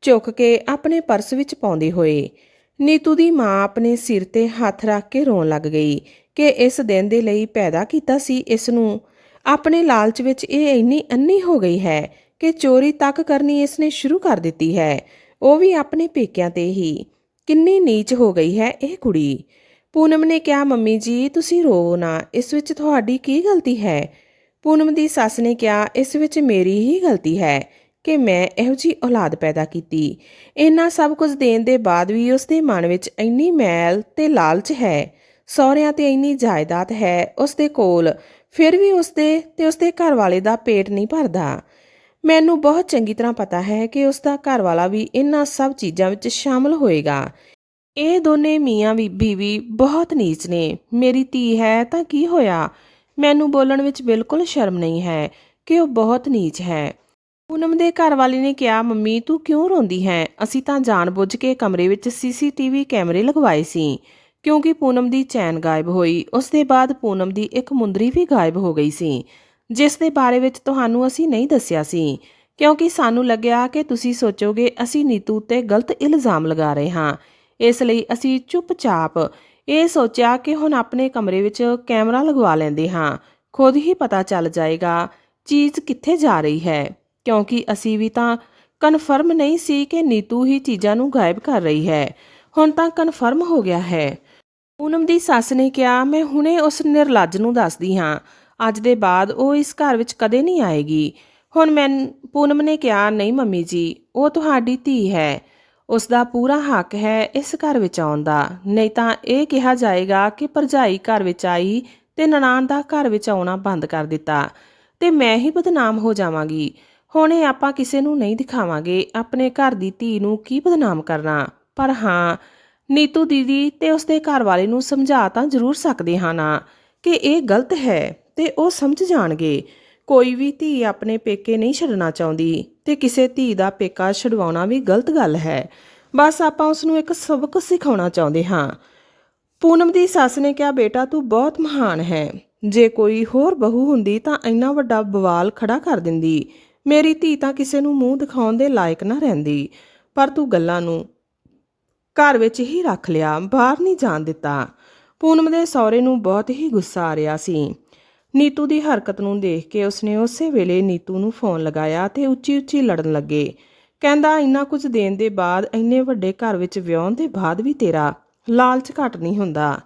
ਚੁੱਕ ਕੇ ਆਪਣੇ ਪਰਸ ਵਿੱਚ ਪਾਉਂਦੇ ਹੋਏ। ਨੀਤੂ ਦੀ ਮਾਂ ਆਪਣੇ ਸਿਰ ਤੇ ਹੱਥ ਰੱਖ ਕੇ ਰੋਣ ਲੱਗ ਗਈ ਕਿ ਇਸ ਦਿਨ ਦੇ ਲਈ ਪੈਦਾ ਕੀਤਾ ਸੀ ਇਸ ਨੂੰ ਆਪਣੇ ਲਾਲਚ ਵਿੱਚ ਇਹ ਇੰਨੀ ਅੰਨੀ ਹੋ ਗਈ ਹੈ ਕਿ ਚੋਰੀ ਤੱਕ ਕਰਨੀ ਇਸ ਨੇ ਸ਼ੁਰੂ ਕਰ ਦਿੱਤੀ ਹੈ। ਉਹ ਵੀ ਆਪਣੇ ਪੇਕਿਆਂ ਤੇ ਹੀ। ਕਿੰਨੀ ਨੀਚ ਹੋ ਗਈ ਹੈ ਇਹ ਕੁੜੀ। ਪੂਨਮ ਨੇ ਕਿਹਾ, ਮੰਮੀ ਜੀ, ਤੁਸੀਂ ਰੋਵੋ ਨਾ, ਇਸ ਵਿੱਚ ਤੁਹਾਡੀ ਕੀ ਗਲਤੀ ਹੈ? ਪੂਨਮ ਦੀ ਸੱਸ ਨੇ ਕਿਹਾ, ਇਸ ਵਿੱਚ ਮੇਰੀ ਹੀ ਗਲਤੀ ਹੈ। ਕਿ ਮੈਂ ਇਹੋ ਜੀ ਔਲਾਦ ਪੈਦਾ ਕੀਤੀ। ਇਹਨਾਂ ਸਭ ਕੁਝ ਦੇਣ ਦੇ ਬਾਅਦ ਵੀ ਉਸ ਦੇ ਮਨ ਵਿੱਚ ਇੰਨੀ ਮੈਲ ਤੇ ਲਾਲਚ ਹੈ। ਸਹੁਰਿਆਂ ਤੇ ਇੰਨੀ ਜਾਇਦਾਦ ਹੈ ਉਸ ਦੇ ਕੋਲ। ਫਿਰ ਵੀ ਉਸ ਦੇ ਤੇ ਉਸ ਦੇ ਘਰ ਵਾਲੇ ਦਾ ਪੇਟ ਨਹੀਂ ਭਰਦਾ। ਮੈਨੂੰ ਬਹੁਤ ਚੰਗੀ ਤਰ੍ਹਾਂ ਪਤਾ ਹੈ ਕਿ ਉਸ ਦਾ ਘਰ ਵਾਲਾ ਵੀ ਇਹਨਾਂ ਸਭ ਚੀਜ਼ਾਂ ਵਿੱਚ ਸ਼ਾਮਲ ਹੋਏਗਾ। ਇਹ ਦੋਨੇ ਮੀਆਂ ਵੀ ਬੀਵੀ ਬਹੁਤ ਨੀਚ ਨੇ। ਮੇਰੀ ਧੀ ਹੈ ਤਾਂ ਕੀ ਹੋਇਆ? ਮੈਨੂੰ ਬੋਲਣ ਵਿੱਚ ਬਿਲਕੁਲ ਸ਼ਰਮ ਨਹੀਂ ਹੈ ਕਿ ਉਹ ਬਹੁਤ ਨੀਚ ਹੈ। ਪੂਨਮ ਦੇ ਘਰ ਵਾਲੇ ਨੇ ਕਿਹਾ, ਮੰਮੀ, ਤੂੰ ਕਿਉਂ ਰੋਂਦੀ ਹੈ? ਅਸੀਂ ਤਾਂ ਜਾਣਬੁੱਝ ਕੇ ਕਮਰੇ ਵਿੱਚ ਸੀਸੀਟੀਵੀ ਕੈਮਰੇ ਲਗਵਾਏ ਸੀ। ਕਿਉਂਕਿ ਪੂਨਮ ਦੀ ਚੈਨ ਗਾਇਬ ਹੋਈ, ਉਸ ਦੇ ਬਾਅਦ ਪੂਨਮ ਦੀ ਇੱਕ ਮੁੰਦਰੀ ਵੀ ਗਾਇਬ ਹੋ ਗਈ ਸੀ, ਜਿਸ ਦੇ ਬਾਰੇ ਵਿੱਚ ਤੁਹਾਨੂੰ ਅਸੀਂ ਨਹੀਂ ਦੱਸਿਆ ਸੀ। ਕਿਉਂਕਿ ਸਾਨੂੰ ਲੱਗਿਆ ਕਿ ਤੁਸੀਂ ਸੋਚੋਗੇ, ਅਸੀਂ ਨੀਤੂ ਉੱਤੇ ਗਲਤ ਇਲਜ਼ਾਮ ਲਗਾ ਰਹੇ ਹਾਂ। ਇਸ ਲਈ ਅਸੀਂ ਚੁੱਪਚਾਪ ਇਹ ਸੋਚਿਆ ਕਿ ਹੁਣ ਆਪਣੇ ਕਮਰੇ ਵਿੱਚ ਕੈਮਰਾ ਲਗਵਾ ਲੈਂਦੇ ਹਾਂ। ਖੁਦ ਹੀ ਪਤਾ ਚੱਲ ਜਾਏਗਾ, ਚੀਜ਼ ਕਿੱਥੇ ਜਾ ਰਹੀ ਹੈ। ਕਿਉਂਕਿ ਅਸੀਂ ਵੀ ਤਾਂ ਕਨਫਰਮ ਨਹੀਂ ਸੀ ਕਿ ਨੀਤੂ ਹੀ ਚੀਜ਼ਾਂ ਨੂੰ ਗਾਇਬ ਕਰ ਰਹੀ ਹੈ। ਹੁਣ ਤਾਂ ਕਨਫਰਮ ਹੋ ਗਿਆ ਹੈ। ਪੂਨਮ ਦੀ ਸੱਸ ਨੇ ਕਿਹਾ, ਮੈਂ ਹੁਣੇ ਉਸ ਨਿਰਲੱਜ ਨੂੰ ਦੱਸਦੀ ਹਾਂ। ਅੱਜ ਦੇ ਬਾਅਦ ਉਹ ਇਸ ਘਰ ਵਿੱਚ ਕਦੇ ਨਹੀਂ ਆਏਗੀ। ਹੁਣ ਮੈਂ ਪੂਨਮ ਨੇ ਕਿਹਾ, ਨਹੀਂ ਮੰਮੀ ਜੀ, ਉਹ ਤੁਹਾਡੀ ਧੀ ਹੈ। ਉਸ ਦਾ ਪੂਰਾ ਹੱਕ ਹੈ ਇਸ ਘਰ ਵਿੱਚ ਆਉਣ ਦਾ। ਨਹੀਂ ਤਾਂ ਇਹ ਕਿਹਾ ਜਾਏਗਾ ਕਿ ਭਰਜਾਈ ਘਰ ਵਿੱਚ ਆਈ ਤੇ ਨਨਾਣ ਦਾ ਘਰ ਵਿੱਚ ਆਉਣਾ ਬੰਦ ਕਰ ਦਿੱਤਾ ਤੇ ਮੈਂ ਹੀ ਬਦਨਾਮ ਹੋ ਜਾਵਾਂਗੀ। ਹੁਣ ਇਹ ਆਪਾਂ ਕਿਸੇ ਨੂੰ ਨਹੀਂ ਦਿਖਾਵਾਂਗੇ, ਆਪਣੇ ਘਰ ਦੀ ਧੀ ਨੂੰ ਕੀ ਬਦਨਾਮ ਕਰਨਾ। ਪਰ ਹਾਂ, ਨੀਤੂ ਦੀਦੀ ਤੇ ਉਸਦੇ ਘਰ ਵਾਲੇ ਨੂੰ ਸਮਝਾ ਤਾਂ ਜ਼ਰੂਰ ਸਕਦੇ ਹਾਂ ਨਾ ਕਿ ਇਹ ਗਲਤ ਹੈ ਤੇ ਉਹ ਸਮਝ ਜਾਣਗੇ। ਕੋਈ ਵੀ ਧੀ ਆਪਣੇ ਪੇਕੇ ਨਹੀਂ ਛੱਡਣਾ ਚਾਹੁੰਦੀ ਤੇ ਕਿਸੇ ਧੀ ਦਾ ਪੇਕਾ ਛਡਵਾਉਣਾ ਵੀ ਗਲਤ ਗੱਲ ਹੈ। ਬਸ ਆਪਾਂ ਉਸ ਨੂੰ ਇੱਕ ਸਬਕ ਸਿਖਾਉਣਾ ਚਾਹੁੰਦੇ ਹਾਂ। ਪੂਨਮ ਦੀ ਸੱਸ ਨੇ ਕਿਹਾ, ਬੇਟਾ, ਤੂੰ ਬਹੁਤ ਮਹਾਨ ਹੈ। ਜੇ ਕੋਈ ਹੋਰ ਬਹੂ ਹੁੰਦੀ ਤਾਂ ਇੰਨਾ ਵੱਡਾ ਬਵਾਲ ਖੜਾ ਕਰ ਦਿੰਦੀ। ਮੇਰੀ ਧੀ ਤਾਂ ਕਿਸੇ ਨੂੰ ਮੂੰਹ ਦਿਖਾਉਣ ਦੇ ਲਾਇਕ ਨਾ ਰਹਿੰਦੀ, ਪਰ ਤੂੰ ਗੱਲਾਂ ਨੂੰ ਘਰ ਵਿੱਚ ਹੀ ਰੱਖ ਲਿਆ, ਬਾਹਰ ਨਹੀਂ ਜਾਣ ਦਿੱਤਾ। ਪੂਨਮ ਦੇ ਸਹੁਰੇ ਨੂੰ ਬਹੁਤ ਹੀ ਗੁੱਸਾ ਆ ਰਿਹਾ ਸੀ। ਨੀਤੂ ਦੀ ਹਰਕਤ ਨੂੰ ਦੇਖ ਕੇ ਉਸਨੇ ਉਸੇ ਵੇਲੇ ਨੀਤੂ ਨੂੰ ਫੋਨ ਲਗਾਇਆ ਤੇ ਉੱਚੀ ਉੱਚੀ ਲੜਨ ਲੱਗੇ। ਕਹਿੰਦਾ, ਇੰਨਾ ਕੁਝ ਦੇਣ ਦੇ ਬਾਅਦ ਇੰਨੇ ਵੱਡੇ ਘਰ ਵਿੱਚ ਵਿਆਹਣ ਦੇ ਬਾਅਦ ਵੀ ਤੇਰਾ ਲਾਲਚ ਘਟ ਨਹੀਂ ਹੁੰਦਾ।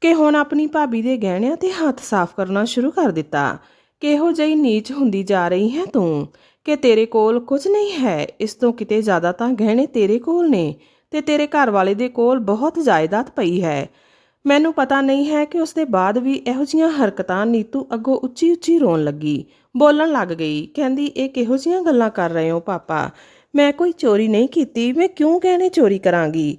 ਕਿ ਹੁਣ ਆਪਣੀ ਭਾਬੀ ਦੇ ਗਹਿਣਿਆਂ ਤੇ ਹੱਥ ਸਾਫ਼ ਕਰਨਾ ਸ਼ੁਰੂ ਕਰ ਦਿੱਤਾ। ਕਿਹੋ ਜਿਹੀ ਨੀਚ ਹੁੰਦੀ ਜਾ ਰਹੀ ਹੈ ਤੂੰ? ਕਿ ਤੇਰੇ ਕੋਲ ਕੁਝ ਨਹੀਂ ਹੈ? ਇਸ ਤੋਂ ਕਿਤੇ ਜ਼ਿਆਦਾ ਤਾਂ ਗਹਿਣੇ ਤੇਰੇ ਕੋਲ ਨੇ ਤੇ ਤੇਰੇ ਘਰ ਵਾਲੇ ਦੇ ਕੋਲ ਬਹੁਤ ਜਾਇਦਾਦ ਪਈ ਹੈ। ਮੈਨੂੰ ਪਤਾ ਨਹੀਂ ਹੈ ਕਿ ਉਸ ਦੇ ਬਾਅਦ ਵੀ ਇਹੋ ਜੀਆਂ ਹਰਕਤਾਂ ਨੀਤੂ ਅੱਗੋਂ ਉੱਚੀ ਉੱਚੀ ਰੋਣ ਲੱਗੀ। ਬੋਲਣ ਲੱਗ ਗਈ, ਕਹਿੰਦੀ, ਇਹ ਕਿਹੋ ਜੀਆਂ ਗੱਲਾਂ ਕਰ ਰਹੇ ਹੋ ਪਾਪਾ? ਮੈਂ ਕੋਈ ਚੋਰੀ ਨਹੀਂ ਕੀਤੀ, ਮੈਂ ਕਿਉਂ ਗਹਿਣੇ ਚੋਰੀ ਕਰਾਂਗੀ?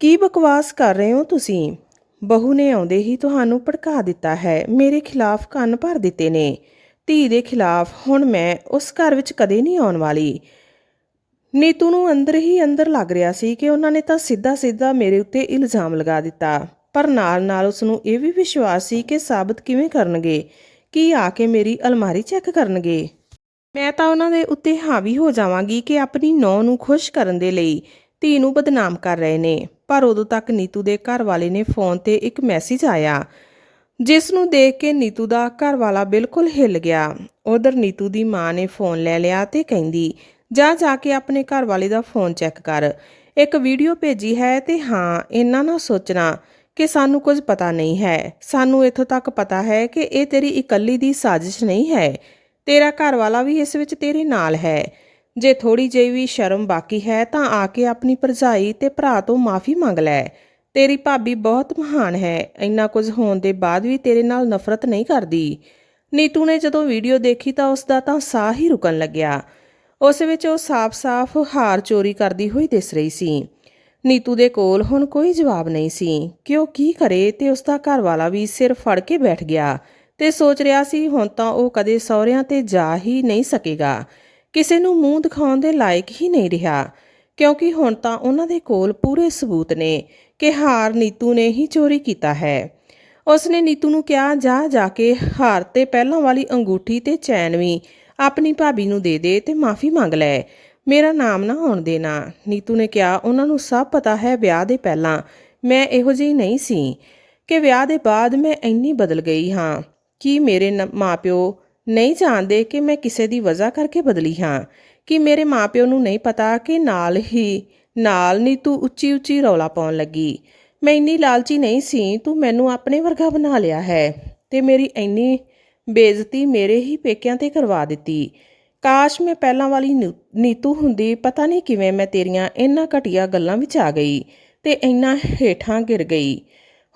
ਕੀ ਬਕਵਾਸ ਕਰ ਰਹੇ ਹੋ ਤੁਸੀਂ? ਬਹੂ ਨੇ ਆਉਂਦੇ ਹੀ ਤੁਹਾਨੂੰ ਭੜਕਾ ਦਿੱਤਾ ਹੈ। ਮੇਰੇ ਖਿਲਾਫ ਕੰਨ ਭਰ ਦਿੱਤੇ ਨੇ। ਧੀ ਦੇ ਖਿਲਾਫ ਹੁਣ ਮੈਂ ਉਸ ਘਰ ਵਿੱਚ ਕਦੇ ਨਹੀਂ ਆਉਣ ਵਾਲੀ। ਨੀਤੂ ਨੂੰ ਅੰਦਰ ਹੀ ਅੰਦਰ ਲੱਗ ਰਿਹਾ ਸੀ ਕਿ ਉਹਨਾਂ ਨੇ ਤਾਂ ਸਿੱਧਾ ਸਿੱਧਾ ਮੇਰੇ ਉੱਤੇ ਇਲਜ਼ਾਮ ਲਗਾ ਦਿੱਤਾ। ਪਰ ਨਾਲ ਨਾਲ ਉਸ ਨੂੰ ਇਹ ਵੀ ਵਿਸ਼ਵਾਸ ਸੀ ਕਿ ਸਾਬਤ ਕਿਵੇਂ ਕਰਨਗੇ? ਕੀ ਆ ਕੇ ਮੇਰੀ ਅਲਮਾਰੀ ਚੈੱਕ ਕਰਨਗੇ? ਮੈਂ ਤਾਂ ਉਹਨਾਂ ਦੇ ਉੱਤੇ ਹਾਵੀ ਹੋ ਜਾਵਾਂਗੀ ਕਿ ਆਪਣੀ ਨੌ ਨੂੰ ਖੁਸ਼ ਕਰਨ ਦੇ ਲਈ ਧੀ ਨੂੰ ਬਦਨਾਮ ਕਰ ਰਹੇ ਨੇ, ਪਰ ਉਦੋਂ ਤੱਕ ਨੀਤੂ ਦੇ ਘਰ ਵਾਲੇ ਨੇ ਫੋਨ ਤੇ ਇੱਕ ਮੈਸੇਜ ਆਇਆ, ਜਿਸ ਨੂੰ ਦੇਖ ਕੇ ਨੀਤੂ ਦਾ ਘਰ ਵਾਲਾ ਬਿਲਕੁਲ ਹਿੱਲ ਗਿਆ। ਉਧਰ ਨੀਤੂ ਦੀ ਮਾਂ ਨੇ ਫੋਨ ਲੈ ਲਿਆ ਤੇ ਕਹਿੰਦੀ, ਜਾ ਜਾ ਕੇ ਆਪਣੇ ਘਰ ਵਾਲੇ ਦਾ ਫੋਨ ਚੈੱਕ ਕਰ। ਇੱਕ ਵੀਡੀਓ ਭੇਜੀ ਹੈ ਤੇ ਹਾਂ, ਇੰਨਾ ਨਾ ਸੋਚਣਾ ਕਿ ਸਾਨੂੰ ਕੁਝ ਪਤਾ ਨਹੀਂ ਹੈ। ਸਾਨੂੰ ਇੱਥੋਂ ਤੱਕ ਪਤਾ ਹੈ ਕਿ ਇਹ ਤੇਰੀ ਇਕੱਲੀ ਦੀ ਸਾਜ਼ਿਸ਼ ਨਹੀਂ ਹੈ। ਤੇਰਾ ਘਰ ਵਾਲਾ ਵੀ ਇਸ ਵਿੱਚ ਤੇਰੇ ਨਾਲ ਹੈ। ਜੇ ਥੋੜੀ ਜਿਹੀ ਵੀ ਸ਼ਰਮ ਬਾਕੀ ਹੈ, ਤਾਂ ਆ ਕੇ ਆਪਣੀ ਭਰਜਾਈ ਤੇ ਭਰਾ ਤੋਂ ਮਾਫੀ ਮੰਗ ਲੈ। ਤੇਰੀ ਭਾਬੀ ਬਹੁਤ ਮਹਾਨ ਹੈ। ਇੰਨਾ ਕੁਝ ਹੋਣ ਦੇ ਬਾਅਦ ਵੀ ਤੇਰੇ ਨਾਲ ਨਫ਼ਰਤ ਨਹੀਂ ਕਰਦੀ। ਨੀਤੂ ਨੇ ਜਦੋਂ ਵੀਡੀਓ ਦੇਖੀ ਤਾਂ ਉਸ ਦਾ ਤਾਂ ਸਾਹ ਹੀ ਰੁਕਣ ਲੱਗਿਆ। ਉਸ ਵਿੱਚ ਉਹ ਸਾਫ਼-ਸਾਫ਼ ਹਾਰ ਚੋਰੀ ਕਰਦੀ ਹੋਈ ਦਿਸ ਰਹੀ ਸੀ। ਨੀਤੂ ਦੇ ਕੋਲ ਹੁਣ ਕੋਈ ਜਵਾਬ ਨਹੀਂ ਸੀ। ਕਿ ਉਹ ਕੀ ਕਰੇ ਤੇ ਉਸ ਦਾ ਘਰ ਵਾਲਾ ਵੀ ਸਿਰ ਫੜ ਕੇ ਬੈਠ ਗਿਆ ਤੇ ਸੋਚ ਰਿਹਾ ਸੀ, ਹੁਣ ਤਾਂ ਉਹ ਕਦੇ ਸਹੁਰਿਆਂ ਤੇ ਜਾ ਹੀ ਨਹੀਂ ਸਕੇਗਾ। ਕਿਸੇ ਨੂੰ ਮੂੰਹ ਦਿਖਾਉਣ ਦੇ ਲਾਇਕ ਹੀ ਨਹੀਂ ਰਿਹਾ, ਕਿਉਂਕਿ ਹੁਣ ਤਾਂ ਉਹਨਾਂ ਦੇ ਕੋਲ ਪੂਰੇ ਸਬੂਤ ਨੇ ਕਿ ਹਾਰ ਨੀਤੂ ਨੇ ਹੀ ਚੋਰੀ ਕੀਤਾ ਹੈ। ਉਸਨੇ ਨੀਤੂ ਨੂੰ ਕਿਹਾ, ਜਾ ਜਾ ਕੇ ਹਾਰ ਤੇ ਪਹਿਲਾਂ ਵਾਲੀ ਅੰਗੂਠੀ ਤੇ ਚੈਨ ਵੀ ਆਪਣੀ ਭਾਬੀ ਨੂੰ ਦੇ ਦੇ ਤੇ ਮਾਫੀ ਮੰਗ ਲੈ। ਮੇਰਾ ਨਾਮ ਨਾ ਆਉਣ ਦੇਣਾ। ਨੀਤੂ ਨੇ ਕਿਹਾ, ਉਹਨਾਂ ਨੂੰ ਸਭ ਪਤਾ ਹੈ, ਵਿਆਹ ਦੇ ਪਹਿਲਾਂ ਮੈਂ ਇਹੋ ਜਿਹੀ ਨਹੀਂ ਸੀ ਕਿ ਵਿਆਹ ਦੇ ਬਾਅਦ ਮੈਂ ਇੰਨੀ ਬਦਲ ਗਈ ਹਾਂ। ਕਿ ਮੇਰੇ ਨ- ਮਾਪਿਓ ਨਹੀਂ ਜਾਣਦੇ ਕਿ ਮੈਂ ਕਿਸੇ ਦੀ ਵਜ੍ਹਾ ਕਰਕੇ ਬਦਲੀ ਹਾਂ, ਕਿ ਮੇਰੇ ਮਾਪਿਓ ਨੂੰ ਨਹੀਂ ਪਤਾ ਕਿ ਨਾਲ ਹੀ, ਨਾਲ ਨੀਤੂ ਉੱਚੀ ਉੱਚੀ ਰੌਲਾ ਪਾਉਣ ਲੱਗੀ। ਮੈਂ ਇੰਨੀ ਲਾਲਚੀ ਨਹੀਂ ਸੀ, ਤੂੰ ਮੈਨੂੰ ਆਪਣੇ ਵਰਗਾ ਬਣਾ ਲਿਆ ਹੈ ਤੇ ਮੇਰੀ ਇੰਨੀ ਬੇਇੱਜ਼ਤੀ ਮੇਰੇ ਹੀ ਪੇਕਿਆਂ ਤੇ ਕਰਵਾ ਦਿੱਤੀ। ਕਾਸ਼ ਮੈਂ ਪਹਿਲਾਂ ਵਾਲੀ ਨੀ- ਨੀਤੂ ਹੁੰਦੀ, ਪਤਾ ਨਹੀਂ ਕਿਵੇਂ ਮੈਂ ਤੇਰੀਆਂ ਇਹਨਾਂ ਘਟੀਆ ਗੱਲਾਂ ਵਿੱਚ ਆ ਗਈ ਤੇ ਇੰਨਾ ਹੇਠਾਂ ਗਿਰ ਗਈ।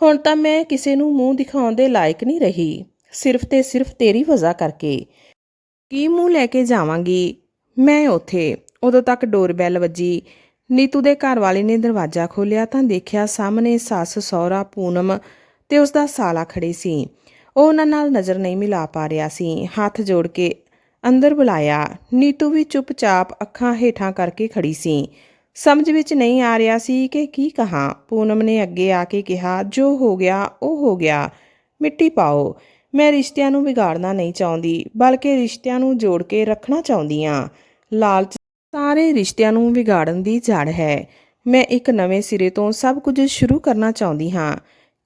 ਹੁਣ ਤਾਂ ਮੈਂ ਕਿਸੇ ਨੂੰ ਮੂੰਹ ਦਿਖਾਉਣ ਦੇ ਲਾਇਕ ਨਹੀਂ ਰਹੀ। ਸਿਰਫ ਤੇ ਸਿਰਫ ਤੇਰੀ ਵਜ੍ਹਾ ਕਰਕੇ। ਕੀ ਮੂੰਹ ਲੈ ਕੇ ਜਾਵਾਂਗੀ? ਮੈਂ ਉੱਥੇ। ਉਦੋਂ ਤੱਕ ਡੋਰਬੈਲ ਵੱਜੀ। ਨੀਤੂ ਦੇ ਘਰ ਵਾਲੇ ਨੇ ਦਰਵਾਜ਼ਾ ਖੋਲ੍ਹਿਆ ਤਾਂ ਦੇਖਿਆ ਸਾਹਮਣੇ ਸੱਸ, ਸਹੁਰਾ, ਪੂਨਮ ਤੇ ਉਸ ਦਾ ਸਾਲਾ ਖੜੇ ਸੀ। ਉਹ ਉਹਨਾਂ ਨਾਲ ਨਜ਼ਰ ਨਹੀਂ ਮਿਲਾ ਪਾ ਰਿਹਾ ਸੀ। ਹੱਥ ਜੋੜ ਕੇ ਅੰਦਰ ਬੁਲਾਇਆ। ਨੀਤੂ ਵੀ ਚੁੱਪਚਾਪ ਅੱਖਾਂ ਹੇਠਾਂ ਕਰਕੇ ਖੜੀ ਸੀ। ਸਮਝ ਵਿੱਚ ਨਹੀਂ ਆ ਰਿਹਾ ਸੀ ਕਿ ਕੀ ਕਹਾਂ। ਪੂਨਮ ਨੇ ਅੱਗੇ ਆ ਕੇ ਕਿਹਾ, ਜੋ ਹੋ ਗਿਆ, ਉਹ ਹੋ ਗਿਆ। ਮਿੱਟੀ ਪਾਓ। ਮੈਂ ਰਿਸ਼ਤਿਆਂ ਨੂੰ ਵਿਗਾੜਨਾ ਨਹੀਂ ਚਾਹੁੰਦੀ, ਬਲਕਿ ਰਿਸ਼ਤਿਆਂ ਨੂੰ ਜੋੜ ਕੇ ਰੱਖਣਾ ਚਾਹੁੰਦੀ ਹਾਂ। ਲਾਲਚ ਸਾਰੇ ਰਿਸ਼ਤਿਆਂ ਨੂੰ ਵਿਗਾੜਨ ਦੀ ਜੜ ਹੈ। ਮੈਂ ਇੱਕ ਨਵੇਂ ਸਿਰੇ ਤੋਂ ਸਭ ਕੁਝ ਸ਼ੁਰੂ ਕਰਨਾ ਚਾਹੁੰਦੀ ਹਾਂ।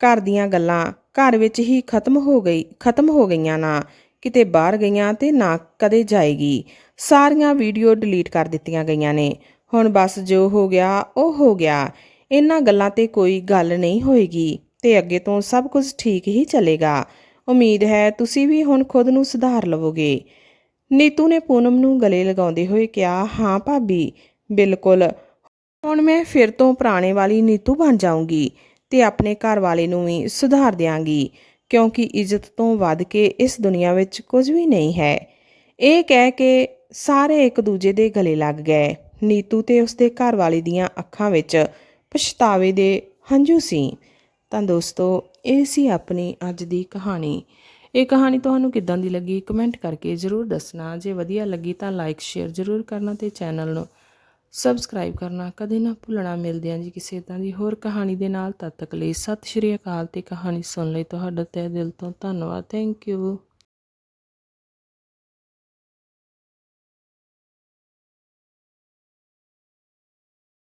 ਘਰ ਦੀਆਂ ਗੱਲਾਂ ਘਰ ਵਿੱਚ ਹੀ ਖਤਮ ਹੋ ਗਈ, ਖਤਮ ਹੋ ਗਈਆਂ ਨਾ। ਕਿਤੇ ਬਾਹਰ ਗਈਆਂ ਤੇ ਨਾ ਕਦੇ ਜਾਏਗੀ। ਸਾਰੀਆਂ ਵੀਡੀਓ ਡਿਲੀਟ ਕਰ ਦਿੱਤੀਆਂ ਗਈਆਂ ਨੇ। ਹੁਣ ਬਸ ਜੋ ਹੋ ਗਿਆ, ਉਹ ਹੋ ਗਿਆ। ਇਹਨਾਂ ਗੱਲਾਂ ਤੇ ਕੋਈ ਗੱਲ ਨਹੀਂ ਹੋਏਗੀ ਤੇ ਅੱਗੇ ਤੋਂ ਸਭ ਕੁਝ ਠੀਕ ਹੀ ਚੱਲੇਗਾ। ਉਮੀਦ ਹੈ ਤੁਸੀਂ ਵੀ ਹੁਣ ਖੁਦ ਨੂੰ ਸੁਧਾਰ ਲਵੋਗੇ। ਨੀਤੂ ਨੇ ਪੂਨਮ ਨੂੰ ਗਲੇ ਲਗਾਉਂਦੇ ਹੋਏ ਕਿਹਾ, ਹਾਂ ਭਾਬੀ, ਬਿਲਕੁਲ। ਹੁਣ ਮੈਂ ਫਿਰ ਤੋਂ ਪੁਰਾਣੇ ਵਾਲੀ ਨੀਤੂ ਬਣ ਜਾਊਂਗੀ ਤੇ ਆਪਣੇ ਘਰ ਵਾਲੇ ਨੂੰ ਵੀ ਸੁਧਾਰ ਦਿਆਂਗੀ, ਕਿਉਂਕਿ ਇੱਜ਼ਤ ਤੋਂ ਵੱਧ ਕੇ ਇਸ ਦੁਨੀਆ ਵਿੱਚ ਕੁਝ ਵੀ ਨਹੀਂ ਹੈ। ਇਹ ਕਹਿ ਕੇ ਸਾਰੇ ਇੱਕ ਦੂਜੇ ਦੇ ਗਲੇ ਲੱਗ ਗਏ। ਨੀਤੂ ਤੇ ਉਸਦੇ ਘਰ ਵਾਲੇ ਦੀਆਂ ਅੱਖਾਂ ਵਿੱਚ ਪਛਤਾਵੇ ਦੇ ਹੰਝੂ ਸੀ। ਤਾਂ ਦੋਸਤੋ, ਇਹ ਸੀ ਆਪਣੀ ਅੱਜ ਦੀ ਕਹਾਣੀ। ਇਹ ਕਹਾਣੀ ਤੁਹਾਨੂੰ ਕਿੱਦਾਂ ਦੀ ਲੱਗੀ ਕਮੈਂਟ ਕਰਕੇ ਜ਼ਰੂਰ ਦੱਸਣਾ। ਜੇ ਵਧੀਆ ਲੱਗੀ ਤਾਂ ਲਾਈਕ ਸ਼ੇਅਰ ਜ਼ਰੂਰ ਕਰਨਾ ਤੇ ਚੈਨਲ ਨੂੰ ਸਬਸਕ੍ਰਾਈਬ ਕਰਨਾ। ਕਦੇ ਨਾ ਭੁੱਲਣਾ। ਮਿਲਦੇ ਹਾਂ ਜੀ ਕਿਸੇ ਇਦਾਂ ਦੀ ਹੋਰ ਕਹਾਣੀ ਦੇ ਨਾਲ। ਤਦ ਤੱਕ ਲਈ ਸਤਿ ਸ਼੍ਰੀ ਅਕਾਲ ਤੇ ਕਹਾਣੀ ਸੁਣ ਲਈ ਤੁਹਾਡਾ ਤਹਿ ਦਿਲ ਤੋਂ ਧੰਨਵਾਦ। Thank you